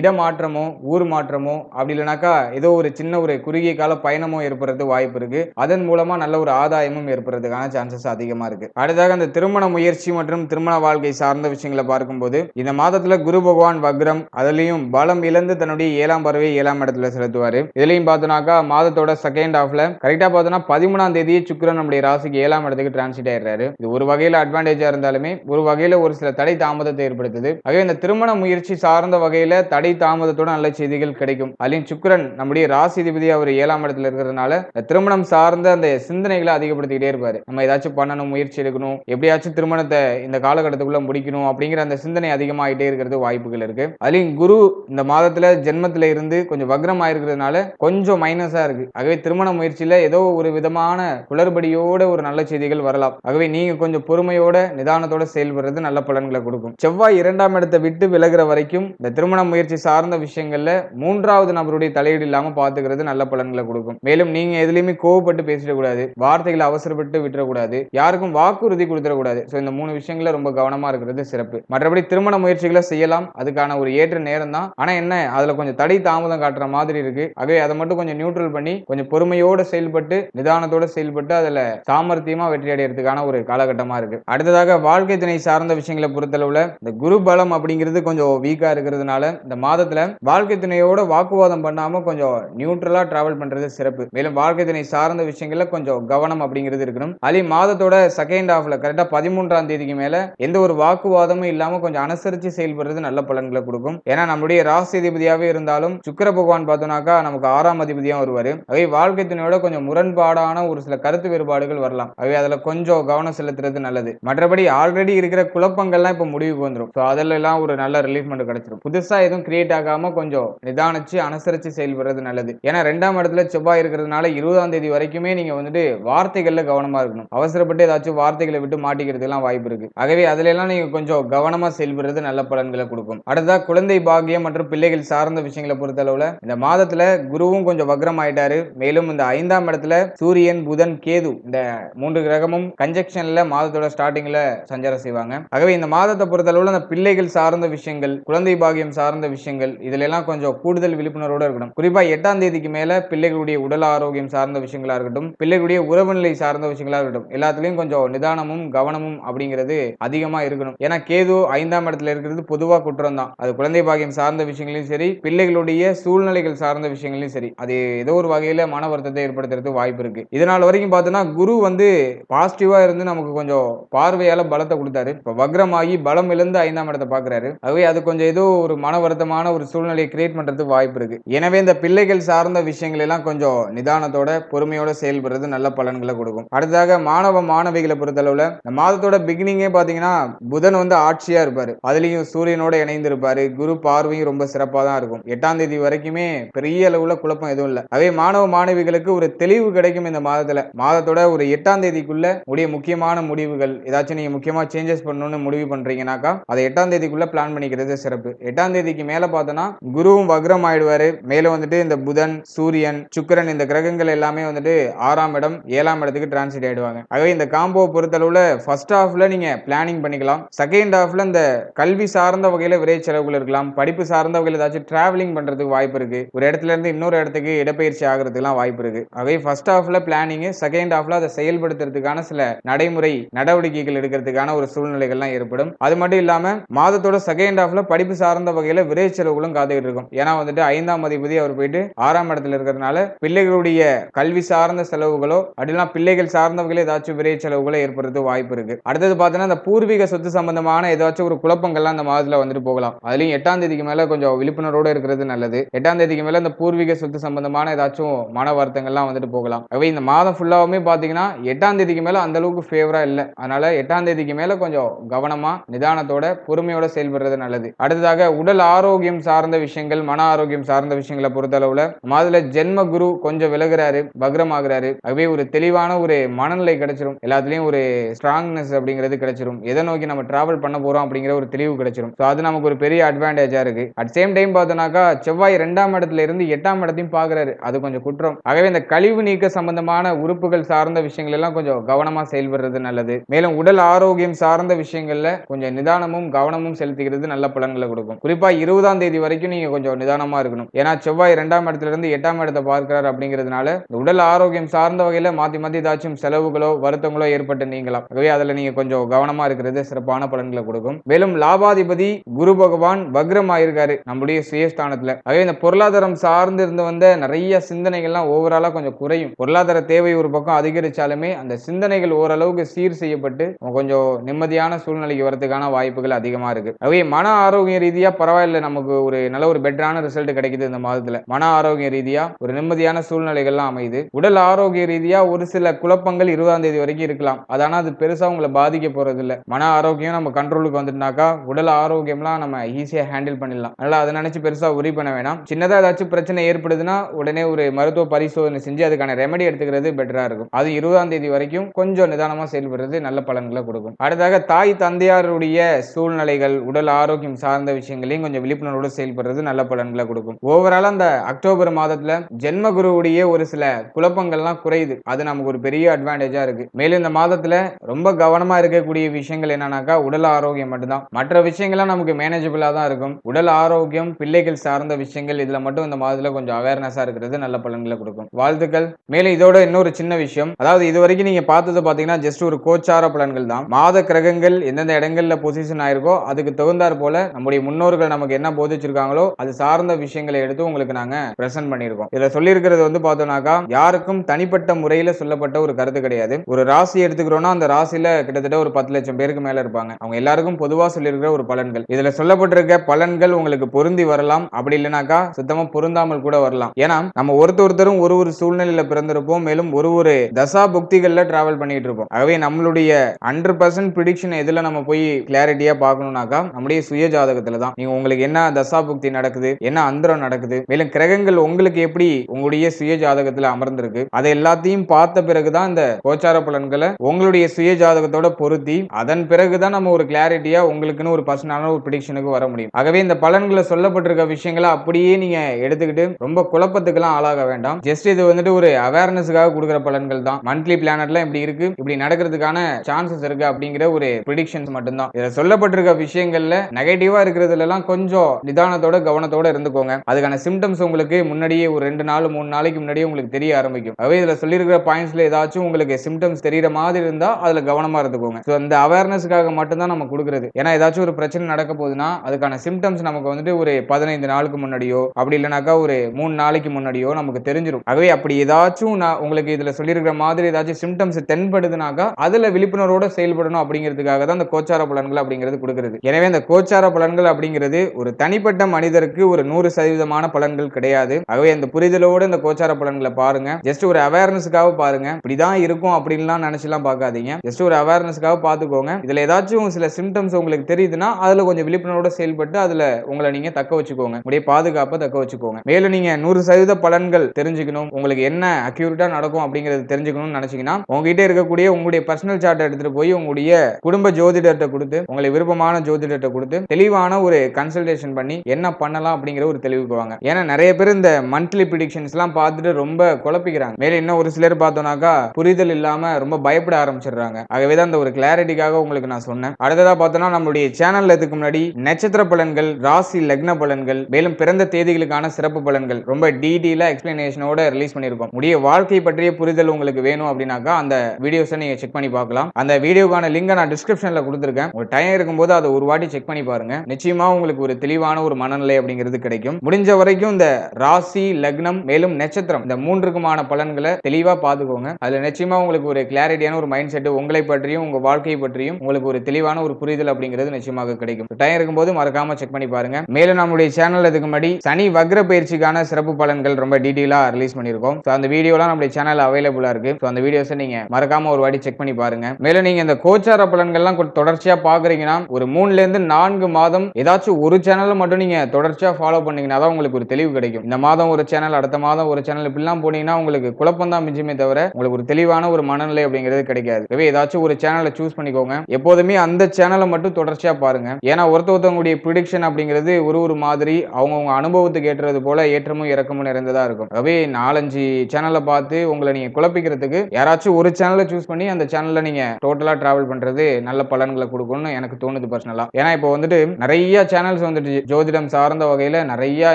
இடமாற்றமோ ஊர் மாற்றமோ அப்படி இல்லைனாக்கா ஏதோ ஒரு சின்ன ஒரு குறுகிய கால பயணமோ ஏற்படுறது வாய்ப்பு இருக்கு. அதன் மூலமா நல்ல ஒரு ஆதாயமும் ஏற்படுறதுக்கான சான்சஸ் அதிகமா இருக்கு. அடுத்ததாக அந்த திருமண முயற்சி மற்றும் திருமண வாழ்க்கை சார்ந்த விஷயங்களை பார்க்கும்போது இந்த மாதத்துல குரு பகவான் வக்ரம் அதுலயும் பலம் இழந்து தன்னுடைய ஏழாம் பறவை ஏழாம் இடத்துல செலுத்துவாரு. இதுலயும் பார்த்தோம்னாக்கா மாதத்தோட செகண்ட் ஹாஃப்ல கரெக்டா பார்த்தோம்னா பதிமூணாம் தேதி சுக்கிரன் நம்முடைய ராசிக்கு ஏழாம் இடத்துக்கு டிரான்சிட் ஆயிடுறாரு. இது ஒரு வகையில அட்வான்டேஜா இருந்தாலுமே ஒரு வகையில ஒரு சில தடை தாமதத்தை ஏற்படுத்துது. ஆகவே இந்த திருமண முயற்சி சார்ந்த வகையில தடை தாமதத்தோட நல்ல செய்திகள் கிடைக்கும். அதுலயும் சுக்கரன் நம்முடைய ராசிதிபதி அவர் ஏழாம் இடத்துல இருக்கிறதுனால இந்த திருமணம் சார்ந்த அந்த சிந்தனைகளை அதிகப்படுத்திக்கிட்டே இருப்பாரு. நம்ம ஏதாச்சும் பண்ணணும் முயற்சி எடுக்கணும் எப்படியாச்சும் திருமணத்தை இந்த காலகட்டத்துக்குள்ள முடிக்கணும் அப்படிங்கிற அந்த சிந்தனை அதிகமாயிட்டே இருக்கிறது வாய்ப்புகள் இருக்கு. அதுலயும் குரு இந்த மாதத்துல ஜென்மத்துல இருந்து கொஞ்சம் வக்ரம் ஆயிருக்கிறதுனால கொஞ்சம் மைனஸா இருக்கு. ஆகவே திருமண முயற்சியில ஏதோ ஒரு விதமான குளறுபடியோட ஒரு நல்ல செய்திகள் வரலாம். ஆகவே நீங்க கொஞ்சம் பொறுமையோட நிதானத்தோட செயல்படுறது நல்ல பலன்களை கொடுக்கும். செவ்வாய் இரண்டாம் இடத்தை விட்டு விலகுற வரைக்கும் இந்த திருமண முயற்சி சார்ந்த விஷயங்கள்ல மூன்றாவது நபருடைய தலையீடு இல்லாம பாத்துக்கிறது நல்ல பலன்களை கொடுக்கும். மேலும் நீங்க எதுலையுமே கோவப்பட்டு பேசிடக்கூடாது வார்த்தைகளை அவசரப்பட்டு விட்டுறக்கூடாது. யாருக்கும் வாக்குறுதி கொடுத்துடக்கூடாது. ஸோ இந்த மூணு விஷயங்கள ரொம்ப கவனமா இருக்கிறது சிறப்பு. மற்றபடி திருமண முயற்சிகளை செய்யலாம். அதுக்கான ஒரு ஏற்ற நேரம் தான் ஆனா என்ன அதுல கொஞ்சம் தடை தாமதம் காட்டுற மாதிரி இருக்கு. ஆகவே அதை மட்டும் கொஞ்சம் நியூட்ரல் பண்ணி கொஞ்சம் பொறுமையோட செயல்பட்டு நிதானத்தோட செயல்பட்டு அதுல சாமர்த்தியமா வெற்றி அடைகிறதுக்கான ஒரு காலகட்டமா இருக்கு. அடுத்ததாக வாழ்க்கை துணை சார்ந்த விஷயங்களை பொறுத்தளவுல இந்த குரு பலம் அப்படிங்கிறது கொஞ்சம் வீக்கா இருக்கிறதுனால இந்த மாதத்துல வாழ்க்கை துணையோட வாக்குவாதம் பண்ணாம கொஞ்சம் நியூட்ரலா டிராவல் பண்றது சிறப்பு. மேலும் வாழ்க்கை துணை சார்ந்த விஷயங்கள்ல கொஞ்சம் கவனம் அப்படிங்கிறது இருக்கணும். அதே மாதத்தோட செகண்ட் ஹாஃப்ல கரெக்டா பதிமூன்றாம் தேதிக்கு மேல எந்த ஒரு வாக்குவாதமும் இல்லாம கொஞ்சம் அனுசரிச்சு செயல்படுறது நல்ல பலன்களை கொடுக்கும். ஏன்னா நம்முடைய ராசி அதிபதியாவே இருந்தாலும் சுக்கிர பகவான் பார்த்தோம்னாக்கா நமக்கு ஆறாம் அதிபதியாக வருவாரு. அவை வாழ்க்கை துணையோட கொஞ்சம் முரண்பாடான ஒரு சில கருத்து வேறுபாடுகள் வரலாம். அவை அதுல கொஞ்சம் கவனம் செலுத்துறது நல்லது. மற்றபடி ஆல்ரெடி இருக்கிற குழப்பங்கள்லாம் இப்ப முடிவுக்கு வந்துடும் ஸோ அதில் ஒரு நல்ல ரிலீஃப்மெண்ட் கிடைச்சிடும் புதுசா எதுவும் கிரியேட் ஆகாம கொஞ்சம் நிதானிச்சு அனுசரிச்சு செயல்படுறது நல்லது. ஏன்னா ரெண்டாம் இடத்துல செவ்வாய் இருக்கிறதுனால இருபதாம் தேதி வரைக்குமே நீங்க வந்துட்டு வார்த்தைகள்ல கவனமா இருக்கணும். அவசரப்பட்டு ஏதாச்சும் வார்த்தைகளை விட்டு மாட்டிக்கிறதுக்கெல்லாம் வாய்ப்பு இருக்கு. ஆகவே அதுல எல்லாம் நீங்க கொஞ்சம் கவனமா செயல்படுறது நல்ல பலன்களை கொடுக்கும். அடுத்ததா குழந்தை பாகியம் மற்றும் பிள்ளைகள் சார்ந்த விஷயங்களை பொறுத்தளவுல இந்த மாதத்துல குருவும் கொஞ்சம் வக்ரம் ஆயிட்டாரு மேலும் இந்த ஐந்தாம் இடத்துல சூரியன் புதன் கேது இந்த மூன்று கிரகமும் கன்ஜெக்ஷன்ல மாதத்தோட ஸ்டார்டிங்ல சஞ்சாரம் செய்வாங்க. ஆகவே இந்த மாதத்தை பொறுத்தளவுல அந்த பிள்ளைகள் சார்ந்த விஷயங்கள் குழந்தை பாகியம் சார்ந்த விஷயங்கள் இதுல எல்லாம் கொஞ்சம் கூடுதல் விழிப்புணர்வோட இருக்கணும். குறிப்பா எட்டாம் தேதிக்கு மேல பிள்ளைகளுடைய உடல் ஆரோக்கியம் சார்ந்த விஷயங்களா இருக்கட்டும் பிள்ளைகளுடைய உறவு நிலை சார்ந்த விஷயங்களா இருக்கட்டும் எல்லாத்துலயும் கொஞ்சம் நிதானமும் கவனமும் அப்படிங்கிறது அதிகமா இருக்கணும். ஏன்னா கேது ஐந்தாம் இடத்துல இருக்கிறது பொதுவாக குற்றம் தான் அது குழந்தை பாக்கியம் சார்ந்த விஷயங்களையும் சரி பிள்ளைகளுடைய சூழ்நிலைகள் சார்ந்த விஷயங்களையும் சரி அது ஏதோ ஒரு வகையில மன வருத்தத்தை ஏற்படுத்துறதுக்கு வாய்ப்பு இருக்கு. இதனால் வரைக்கும் பார்த்தோன்னா குரு வந்து பாசிட்டிவா இருந்து நமக்கு கொஞ்சம் பார்வையால பலத்தை கொடுத்தாரு. இப்போ வக்ரமாகி பலம் இழந்து ஐந்தாம் இடத்தை பாக்குறாரு ஆகவே அது கொஞ்சம் ஏதோ ஒரு மன வருத்தமான ஒரு சூழ்நிலையை கிரியேட் பண்ணுறதுக்கு வாய்ப்பு இருக்கு. எனவே இந்த பிள்ளைகள் சார்ந்த விஷயங்கள் எல்லாம் கொஞ்சம் நிதானத்தோட பொறுமையோட செயல்படுறது நல்ல பலன்களை கொடுக்கும். அடுத்ததாக மாணவ மாணவிகளை பொறுத்தளவுல இந்த மாதத்தோட பிகினிங்கே பாத்தீங்கன்னா புதன் வந்து ஆட்சியா இருப்பாரு. அதுலயும் சூரியனோட இணைந்து இருப்பாரு குரு பார்வையும் ரொம்ப சிறப்பா தான் இருக்கும். எட்டாம் தேதி வரைக்குமே பெரிய அளவுல குழப்பம் எதுவும் இல்லை. அதே மாணவ மாணவிகளுக்கு ஒரு தெளிவு கிடைக்கும் இந்த மாதத்துல. மாதத்தோட ஒரு எட்டாம் தேதிக்குள்ள உடைய முக்கியமான முடிவுகள் ஏதாச்சும் நீங்க முக்கியமா சேஞ்சஸ் பண்ணணும்னு முடிவு பண்றீங்கன்னாக்கா அதை எட்டாம் தேதிக்குள்ள பிளான் பண்ணிக்கிறது சிறப்பு. எட்டாம் தேதிக்கு மேல பார்த்தோம்னா குருவும் வக்ரம் ஆயிடுவாரு. மேல வந்துட்டு இந்த புதன் சூரியன் சுக்கிரன் இந்த கிரகங்கள் எல்லாமே வந்துட்டு ஆறாம் இடம் ஏழாம் இடத்துக்கு டிரான்ஸ்லேட் ஆயிடுவாங்க. ஆகவே இந்த காம்போ பொறுத்தளவுல ஃபர்ஸ்ட் ஹாஃப்ல நீங்க பிளானிங் பண்ணிக்கலாம். செகண்ட் ஹாஃபில் இந்த கல்வி சார்ந்த வகையில் விரை செலவுகள் இருக்கலாம். படிப்பு சார்ந்த வகையில் ஏதாச்சும் டிராவலிங் பண்றதுக்கு வாய்ப்பு இருக்கு. ஒரு இடத்துல இருந்து இன்னொரு இடத்துக்கு இடப்பயிற்சி ஆகிறதுக்குலாம் வாய்ப்பு இருக்கு. ஆகவே ஃபர்ஸ்ட் ஹாஃபில் பிளானிங்கு செகண்ட் ஹாஃபில் அதை செயல்படுத்துறதுக்கான சில நடைமுறை நடவடிக்கைகள் எடுக்கிறதுக்கான ஒரு சூழ்நிலைகள்லாம் ஏற்படும். அது மட்டும் இல்லாமல் மாதத்தோட செகண்ட் ஹாஃப்ல படிப்பு சார்ந்த வகையில் விரை செலவுகளும் காத்துக்கிட்டு இருக்கும். ஏன்னா வந்துட்டு ஐந்தாம் அதிபதி அவர் போயிட்டு ஆறாம் இடத்துல இருக்கிறதுனால பிள்ளைகளுடைய கல்வி சார்ந்த செலவுகளோ அப்படிலாம் பிள்ளைகள் சார்ந்த வகையில் ஏதாச்சும் விரை செலவுகளோ ஏற்படுறது வாய்ப்பு இருக்கு. அடுத்தது பார்த்தீங்கன்னா இந்த பூர்வீக சொத்து சம்பந்தமான ஏதாச்சும் ஒரு குழப்பங்கள்லாம் அந்த மாதத்தில் வந்துட்டு போகலாம். அதுலேயும் எட்டாம் தேதிக்கு மேலே கொஞ்சம் விழிப்புணர்வோடு இருக்கிறது நல்லது. எட்டாம் தேதிக்கு மேலே இந்த பூர்வீக சொத்து சம்பந்தமான ஏதாச்சும் மன வருத்தங்கள்லாம் வந்துட்டு போகலாம். அவை இந்த மாதம் ஃபுல்லாவுமே பார்த்தீங்கன்னா எட்டாம் தேதிக்கு மேலே அந்த அளவுக்கு ஃபேவரா இல்லை. அதனால எட்டாம் தேதிக்கு மேல கொஞ்சம் கவனமா நிதானத்தோட பொறுமையோட செயல்படுறது நல்லது. அடுத்ததாக உடல் ஆரோக்கியம் சார்ந்த விஷயங்கள் மன ஆரோக்கியம் சார்ந்த விஷயங்களை பொறுத்தளவுல மாதுல ஜென்ம குரு கொஞ்சம் விலகுறாரு பக்ரமாகிறாரு. ஆகவே ஒரு தெளிவான ஒரு மனநிலை கிடைச்சிரும். எல்லாத்துலயும் ஒரு ஸ்ட்ராங்னஸ் அப்படிங்கிறது கிடைச்சிரும். எதை நோக்கி நம்ம டிராவல் பண்ண போறோம் அப்படிங்கிற ஒரு தெளிவு கிடைச்சிடும் ஸோ அது நமக்கு ஒரு பெரிய அட்வான்டேஜா இருக்கு. அட் சேம் டைம் பார்த்தோம்னாக்கா செவ்வாய் ரெண்டாம் இடத்துல இருந்து எட்டாம் இடத்தையும் பாக்குறாரு அது கொஞ்சம் குற்றம். ஆகவே இந்த கழிவு நீக்க சம்பந்தமான உறுப்புகள் சார்ந்த விஷயங்கள் எல்லாம் கொஞ்சம் கவனமா செயல்படுறது நல்லது. மேலும் உடல் ஆரோக்கியம் சார்ந்த விஷயங்கள்ல கொஞ்சம் நிதானமும் கவனமும் செலுத்துகிறது நல்ல பலன்களை கொடுக்கும். குறிப்பா இருபதாம் தேதி வரைக்கும் நீங்க கொஞ்சம் நிதானமா இருக்கணும். ஏன்னா செவ்வாய் ரெண்டாம் இடத்துல இருந்து எட்டாம் இடத்தை பார்க்கிறார் அப்படிங்கிறதுனால உடல் ஆரோக்கியம் சார்ந்த வகையில மாத்தி மாத்தி ஏதாச்சும் செலவுகளோ வருத்தங்களோ ஏற்பட்டு நீங்களாம் ஆகவே அதுல நீங்க கொஞ்சம் கவனமா இருக்கிறது சிறப்பான பலன்களை கொடுக்கும். மேலும் லாபாதிபதி குரு பகவான் வக்ரம் ஆயிருக்காரு நம்முடைய சுயஸ்தானத்துல. ஆகவே இந்த பொருளாதாரம் சார்ந்து இருந்து வந்த நிறைய சிந்தனைகள்லாம் ஓவராலா கொஞ்சம் குறையும். பொருளாதார தேவை ஒரு பக்கம் அதிகரிச்சாலுமே அந்த சிந்தனைகள் ஓரளவுக்கு சீர் செய்யப்பட்டு கொஞ்சம் நிம்மதியான சூழ்நிலைக்கு வரதுக்கான வாய்ப்புகள் அதிகமா இருக்கு. ஆகவே மன ஆரோக்கிய ரீதியா பரவாயில்ல நமக்கு ஒரு நல்ல ஒரு பெட்டரான ரிசல்ட் கிடைக்குது இந்த மாதத்துல. மன ஆரோக்கிய ரீதியா ஒரு நிம்மதியான சூழ்நிலைகள்லாம் அமையுது. உடல் ஆரோக்கிய ரீதியா ஒரு சில குழப்பங்கள் இருபதாம் தேதி வரைக்கும் இருக்கலாம். அது அது பெருசா உங்களை பாதிக்க போறது இல்லை மன ஆரோக்கியம் நம்ம கண்ட்ரோலுக்கு வந்துட்டாக்கா உடல் ஆரோக்கியம்லாம் நம்ம ஈஸியாக ஹேண்டில் பண்ணிடலாம். அதனால் அதை நினச்சி பெருசாக உரி பண்ண வேணாம். சின்னதாக ஏதாச்சும் பிரச்சனை ஏற்படுதுன்னா உடனே ஒரு மருத்துவ பரிசோதனை செஞ்சு அதுக்கான ரெமெடி எடுத்துக்கிறது பெட்டராக இருக்கும். அது இருபதாம் தேதி வரைக்கும் கொஞ்சம் நிதானமாக செயல்படுறது நல்ல பலன்களை கொடுக்கும். அடுத்தாக தாய் தந்தையாருடைய சூழ்நிலைகள் உடல் ஆரோக்கியம் சார்ந்த விஷயங்களையும் கொஞ்சம் விழிப்புணர்வோடு செயல்படுறது நல்ல பலன்களை கொடுக்கும். ஓவரால் அந்த அக்டோபர் மாதத்தில் ஜென்ம குருவுடைய ஒரு சில குழப்பங்கள்லாம் குறையுது. அது நமக்கு ஒரு பெரிய அட்வான்டேஜாக இருக்கு. மேலும் இந்த மாதத்தில் ரொம்ப கவனமாக இருக்கக்கூடிய விஷயங்கள் என்னன்னாக்கா உடல் ஆரோக்கியம் மட்டும்தான். மற்ற விஷயங்கள்லாம் நமக்கு மேனேஜபிளாக தான் இருக்கும். உடல் ஆரோக்கியம் பிள்ளைகள் சார்ந்த விஷயங்கள் இதில் மட்டும் இந்த மாதத்தில் கொஞ்சம் அவேர்னஸாக இருக்கிறது நல்ல பலன்களை கொடுக்கும். வாழ்த்துக்கள். மேலும் இதோட இன்னொரு சின்ன விஷயம். அதாவது இது வரைக்கும் நீங்கள் பார்த்தது பார்த்தீங்கன்னா ஜஸ்ட் ஒரு கோச்சார பலன்கள் தான். மாத கிரகங்கள் எந்தெந்த இடங்களில் பொசிஷன் ஆயிருக்கோ அதுக்கு தகுந்தார் போல நம்முடைய முன்னோர்கள் நமக்கு என்ன போதிச்சிருக்காங்களோ அது சார்ந்த விஷயங்களை எடுத்து உங்களுக்கு நாங்கள் பிரசன்ட் பண்ணியிருக்கோம். இதில் சொல்லியிருக்கிறது வந்து பார்த்தோம்னாக்கா யாருக்கும் தனிப்பட்ட முறையில் சொல்லப்பட்ட ஒரு கருத்து கிடையாது. ஒரு ராசி எடுத்துக்கிறோம்னா அந்த ராசியில கிட்டத்தட்ட ஒரு பத்து லட்சம் பேருக்கு மேலே இருப்பாங்க. அவங்க எல்லாருக்கும் பொதுவா சொல்லியிருக்கிற ஒரு பலன்கள். இதுல சொல்லப்பட்டிருக்க பலன்கள் உங்களுக்கு பொருந்தி வரலாம். அப்படி இல்லைனாக்கா சுத்தமா பொருந்தாமல் கூட வரலாம். ஏன்னா நம்ம ஒருத்தர் ஒருத்தரும் ஒரு ஒரு சூழ்நிலையில பிறந்திருப்போம். மேலும் ஒரு ஒரு தசா புக்திகள்ல டிராவல் பண்ணிட்டு இருப்போம். ஆகவே நம்மளுடைய ஹண்ட்ரட் பர்சன்ட் ப்ரிடிக்ஷன் எதுல நம்ம போய் கிளாரிட்டியா பார்க்கணும்னாக்கா நம்முடைய சுய ஜாதகத்துல தான். நீங்க உங்களுக்கு என்ன தசா புக்தி நடக்குது என்ன அந்தரம் நடக்குது மேலும் கிரகங்கள் உங்களுக்கு எப்படி உங்களுடைய சுய ஜாதகத்துல அமர்ந்திருக்கு அதை எல்லாத்தையும் பார்த்த பிறகுதான் இந்த கோச்சார பலன்களை உங்களுடைய சுய ஜாதகத்தோட பொருத்தி அதன் பிறகுதான் நம்ம ஒரு கிளாரிட்டியா உங்களுக்குன்னு ஒரு பர்சனலான ஒரு ப்ரிடிக்ஷனுக்கு வர முடியும். ஆகவே இந்த பலன்களை சொல்லப்பட்டிருக்க விஷயங்களை அப்படியே நீங்க எடுத்துக்கிட்டு ரொம்ப குழப்பத்துக்கெல்லாம் ஆளாக வேண்டாம். ஜஸ்ட் இது வந்துட்டு ஒரு அவேர்னஸுக்காக கொடுக்குற பலன்கள் தான். மந்த்லி பிளானட்லாம் இப்படி இருக்கு இப்படி நடக்கிறதுக்கான சான்சஸ் இருக்கு அப்படிங்கிற ஒரு ப்ரிடிக்ஷன்ஸ் மட்டும்தான். இதில் சொல்லப்பட்டிருக்க விஷயங்கள்ல நெகட்டிவா இருக்கிறதுல எல்லாம் கொஞ்சம் நிதானத்தோட கவனத்தோட இருந்துக்கோங்க. அதுக்கான சிம்டம்ஸ் உங்களுக்கு முன்னாடியே ஒரு ரெண்டு நாள் மூணு நாளைக்கு முன்னாடியே உங்களுக்கு தெரிய ஆரம்பிக்கும். அவே இதுல சொல்லியிருக்கிற பாயிண்ட்ஸ்ல ஏதாச்சும் உங்களுக்கு சிம்டம்ஸ் தெரியற மாதிரி இருந்தால் அதுல கவனமா இருந்துக்கோங்க. ஸோ அந்த அவேர்னஸ்க்காக மட்டும் மட்டும்தான் நம்ம கொடுக்குறது. ஏன்னா ஏதாச்சும் ஒரு பிரச்சனை நடக்க போகுதுன்னா அதுக்கான சிம்டம்ஸ் நமக்கு வந்துட்டு ஒரு பதினைந்து நாளுக்கு முன்னாடியோ அப்படி இல்லைனாக்கா ஒரு மூணு நாளைக்கு முன்னாடியோ நமக்கு தெரிஞ்சிடும் ஆகவே அப்படி ஏதாச்சும் நான் உங்களுக்கு இதுல சொல்லியிருக்கிற மாதிரி ஏதாச்சும் சிம்டம்ஸ் தென்படுதுனாக்கா அதுல விழிப்புணர்வோட செயல்படணும் அப்படிங்கிறதுக்காக தான் அந்த கோச்சார பலன்கள் அப்படிங்கிறது கொடுக்குறது. எனவே இந்த கோச்சார பலன்கள் அப்படிங்கிறது ஒரு தனிப்பட்ட மனிதருக்கு ஒரு நூறு சதவீதமான பலன்கள் கிடையாது. ஆகவே அந்த புரிதலோடு இந்த கோச்சார பலன்களை பாருங்க. ஜஸ்ட் ஒரு அவேர்னஸ்க்காக பாருங்க. இப்படிதான் இருக்கும் அப்படின்லாம் நினைச்சுலாம் பார்க்காதீங்க. ஜஸ்ட் ஒரு அவேர்னஸ்க்காக பார்த்துக்கோங்க. இதுல ஏதாச்சும் சில சிம்டம்ஸ் உங்களுக்கு தெரியுதுன்னா அதுல கொஞ்சம் விழிப்புணர்வோட செயல்பட்டு அதுல உங்களை நீங்க தக்க வச்சுக்கோங்க. உங்களுடைய பாதுகாப்பை தக்க வச்சுக்கோங்க. மேலும் நீங்க நூறு சதவீத பலன்கள் தெரிஞ்சுக்கணும் உங்களுக்கு என்ன அக்யூரேட்டா நடக்கும் அப்படிங்கறது தெரிஞ்சுக்கணும்னு நினைச்சீங்கன்னா உங்ககிட்ட இருக்கக்கூடிய உங்களுடைய பர்சனல் சார்ட் எடுத்துட்டு போய் உங்களுடைய குடும்ப ஜோதிடர்கிட்ட கொடுத்து உங்களை விருப்பமான ஜோதிடர்கிட்ட கொடுத்து தெளிவான ஒரு கன்சல்டேஷன் பண்ணி என்ன பண்ணலாம் அப்படிங்கிற ஒரு தெளிவு போவாங்க ஏன்னா நிறைய பேர் இந்த மந்த்லி ப்ரிடிக்ஷன்ஸ் எல்லாம் பார்த்துட்டு ரொம்ப குழப்பிக்கிறாங்க. மேலும் இன்னும் ஒரு சிலர் பார்த்தோம்னாக்கா புரிதல் இல்லாம ரொம்ப பயப்பட ஆரம்பிச்சிடுறாங்க. ஆகவே தான் அந்த ஒரு கிளாரிட்டிக்காக உங்களுக்கு நான் சொன்னேன். அடுத்ததா பார்த்தோம்னா நம்மளுடைய சேனல்ல இதுக்கு முன்னாடி நட்சத்திர பலன்கள் ராசி லக்ன பலன்கள் மேலும் பிறந்த தேதிகளுக்கான சிறப்பு பலன்கள் ரொம்ப டீடெயிலா எக்ஸ்பிளனேஷனோட ரிலீஸ் பண்ணியிருக்கோம். உடைய வாழ்க்கை பற்றிய புரிதல் உங்களுக்கு வேணும் அப்படின்னாக்கா அந்த வீடியோஸை நீங்க செக் பண்ணி பார்க்கலாம். அந்த வீடியோக்கான லிங்கை நான் டிஸ்கிரிப்ஷன்ல கொடுத்துருக்கேன். ஒரு டைம் இருக்கும்போது அதை ஒரு வாட்டி செக் பண்ணி பாருங்க. நிச்சயமா உங்களுக்கு ஒரு தெளிவான ஒரு மனநிலை அப்படிங்கிறது கிடைக்கும். முடிஞ்ச வரைக்கும் இந்த ராசி லக்னம் மேலும் நட்சத்திரம் இந்த மூன்றுக்குமான பலன்களை தெளிவா பார்த்துக்கோங்க. அதுல நிச்சயமா உங்களுக்கு ஒரு கிளாரிட்டியான ஒரு மைண்ட் செட் உங்களை பற்றியும் உங்க வாழ்க்கையை பற்றியும் உங்களுக்கு ஒரு தெளிவான ஒரு புரிதல் அப்படிங்கிறது நிச்சயமாக கிடைக்கும். டைம் இருக்கும்போது மறக்காம செக் பண்ணி பாருங்க. மேலும் நம்முடைய சேனல் இதுக்கு முன்னாடி சனி வக்ர பயிற்சிக்கான சிறப்பு பலன்கள் ரொம்ப டீட்டெயிலா ரிலீஸ் பண்ணியிருக்கோம். ஸோ அந்த வீடியோலாம் நம்முடைய சேனல் அவைலபிளா இருக்கு. ஸோ அந்த வீடியோஸை நீங்க மறக்காம ஒரு வாட்டி செக் பண்ணி பாருங்க. மேலும் நீங்க இந்த கோச்சார பலன்கள்லாம் தொடர்ச்சியா பாக்குறீங்கன்னா ஒரு மூணுல இருந்து நான்கு மாதம் ஏதாச்சும் ஒரு சேனலை மட்டும் நீங்க தொடர்ச்சியா ஃபாலோ பண்ணீங்கன்னா தான் உங்களுக்கு ஒரு தெளிவு கிடைக்கும். இந்த மாதம் ஒரு சேனல் அடுத்த மாதம் ஒரு சேனல் இப்படிலாம் போனீங்கன்னா உங்களுக்கு குழப்பம் தான் மிஞ்சுமே தவிர உங்களுக்கு ஒரு தெளிவான ஒரு மனநிலை அப்படிங்கிறது கிடைக்காது. ஏதாச்சும் ஒரு சேனலை சூஸ் பண்ணிக்கோங்க. எப்போதுமே அந்த சேனலை மட்டும் தொடர்ச்சியாக பாருங்கள் ஏன்னா ஒருத்த ஒருத்தவங்களுடைய ப்ரிடிக்ஷன் அப்படிங்கிறது ஒரு ஒரு மாதிரி அவங்கவுங்க அனுபவத்துக்கு ஏற்றது போல ஏற்றமும் இறக்கமும் நிறைந்ததாக இருக்கும். ஆகவே நாலஞ்சு சேனலை பார்த்து உங்களை நீங்கள் குழப்பிக்கிறதுக்கு யாராச்சும் ஒரு சேனலை சூஸ் பண்ணி அந்த சேனலில் நீங்கள் டோட்டலாக ட்ராவல் பண்ணுறது நல்ல பலன்களை கொடுக்கும்னு எனக்கு தோணுது பர்சனலாக ஏன்னா இப்போ வந்துட்டு நிறைய சேனல்ஸ் வந்துட்டு ஜோதிடம் சார்ந்த வகையில் நிறைய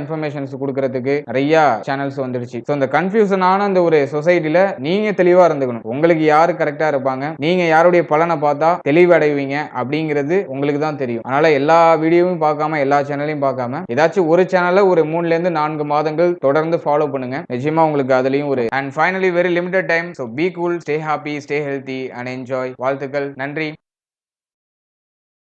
இன்ஃபர்மேஷன்ஸ் கொடுக்கறதுக்கு நிறைய சேனல்ஸ் வந்துடுச்சு. ஸோ இந்த கன்ஃபியூஷனான அந்த ஒரு சொசைட்டியில் நீங்கள் தெளிவாக இருந்துக்கணும். உங்களுக்கு யார் கரெக்டாக இருப்பாங்க? நீங்கள் யாருடைய பலனை பார்த்தா தெளிவடைவீங்க? அப்படிங்கிறது உங்களுக்கு தான் தெரியும். அதனால எல்லா வீடியோவும் பார்க்காம எல்லா சேனலையும் பார்க்காம ஏதாச்சும் ஒரு சேனலை ஒரு மூணுல இருந்து நான்கு மாதங்கள் தொடர்ந்து ஃபாலோ பண்ணுங்க. நிச்சயமா உங்களுக்கு அதுலயும் ஒரு and finally very limited time so be cool stay happy stay healthy and enjoy வாழ்த்துக்கள். நன்றி.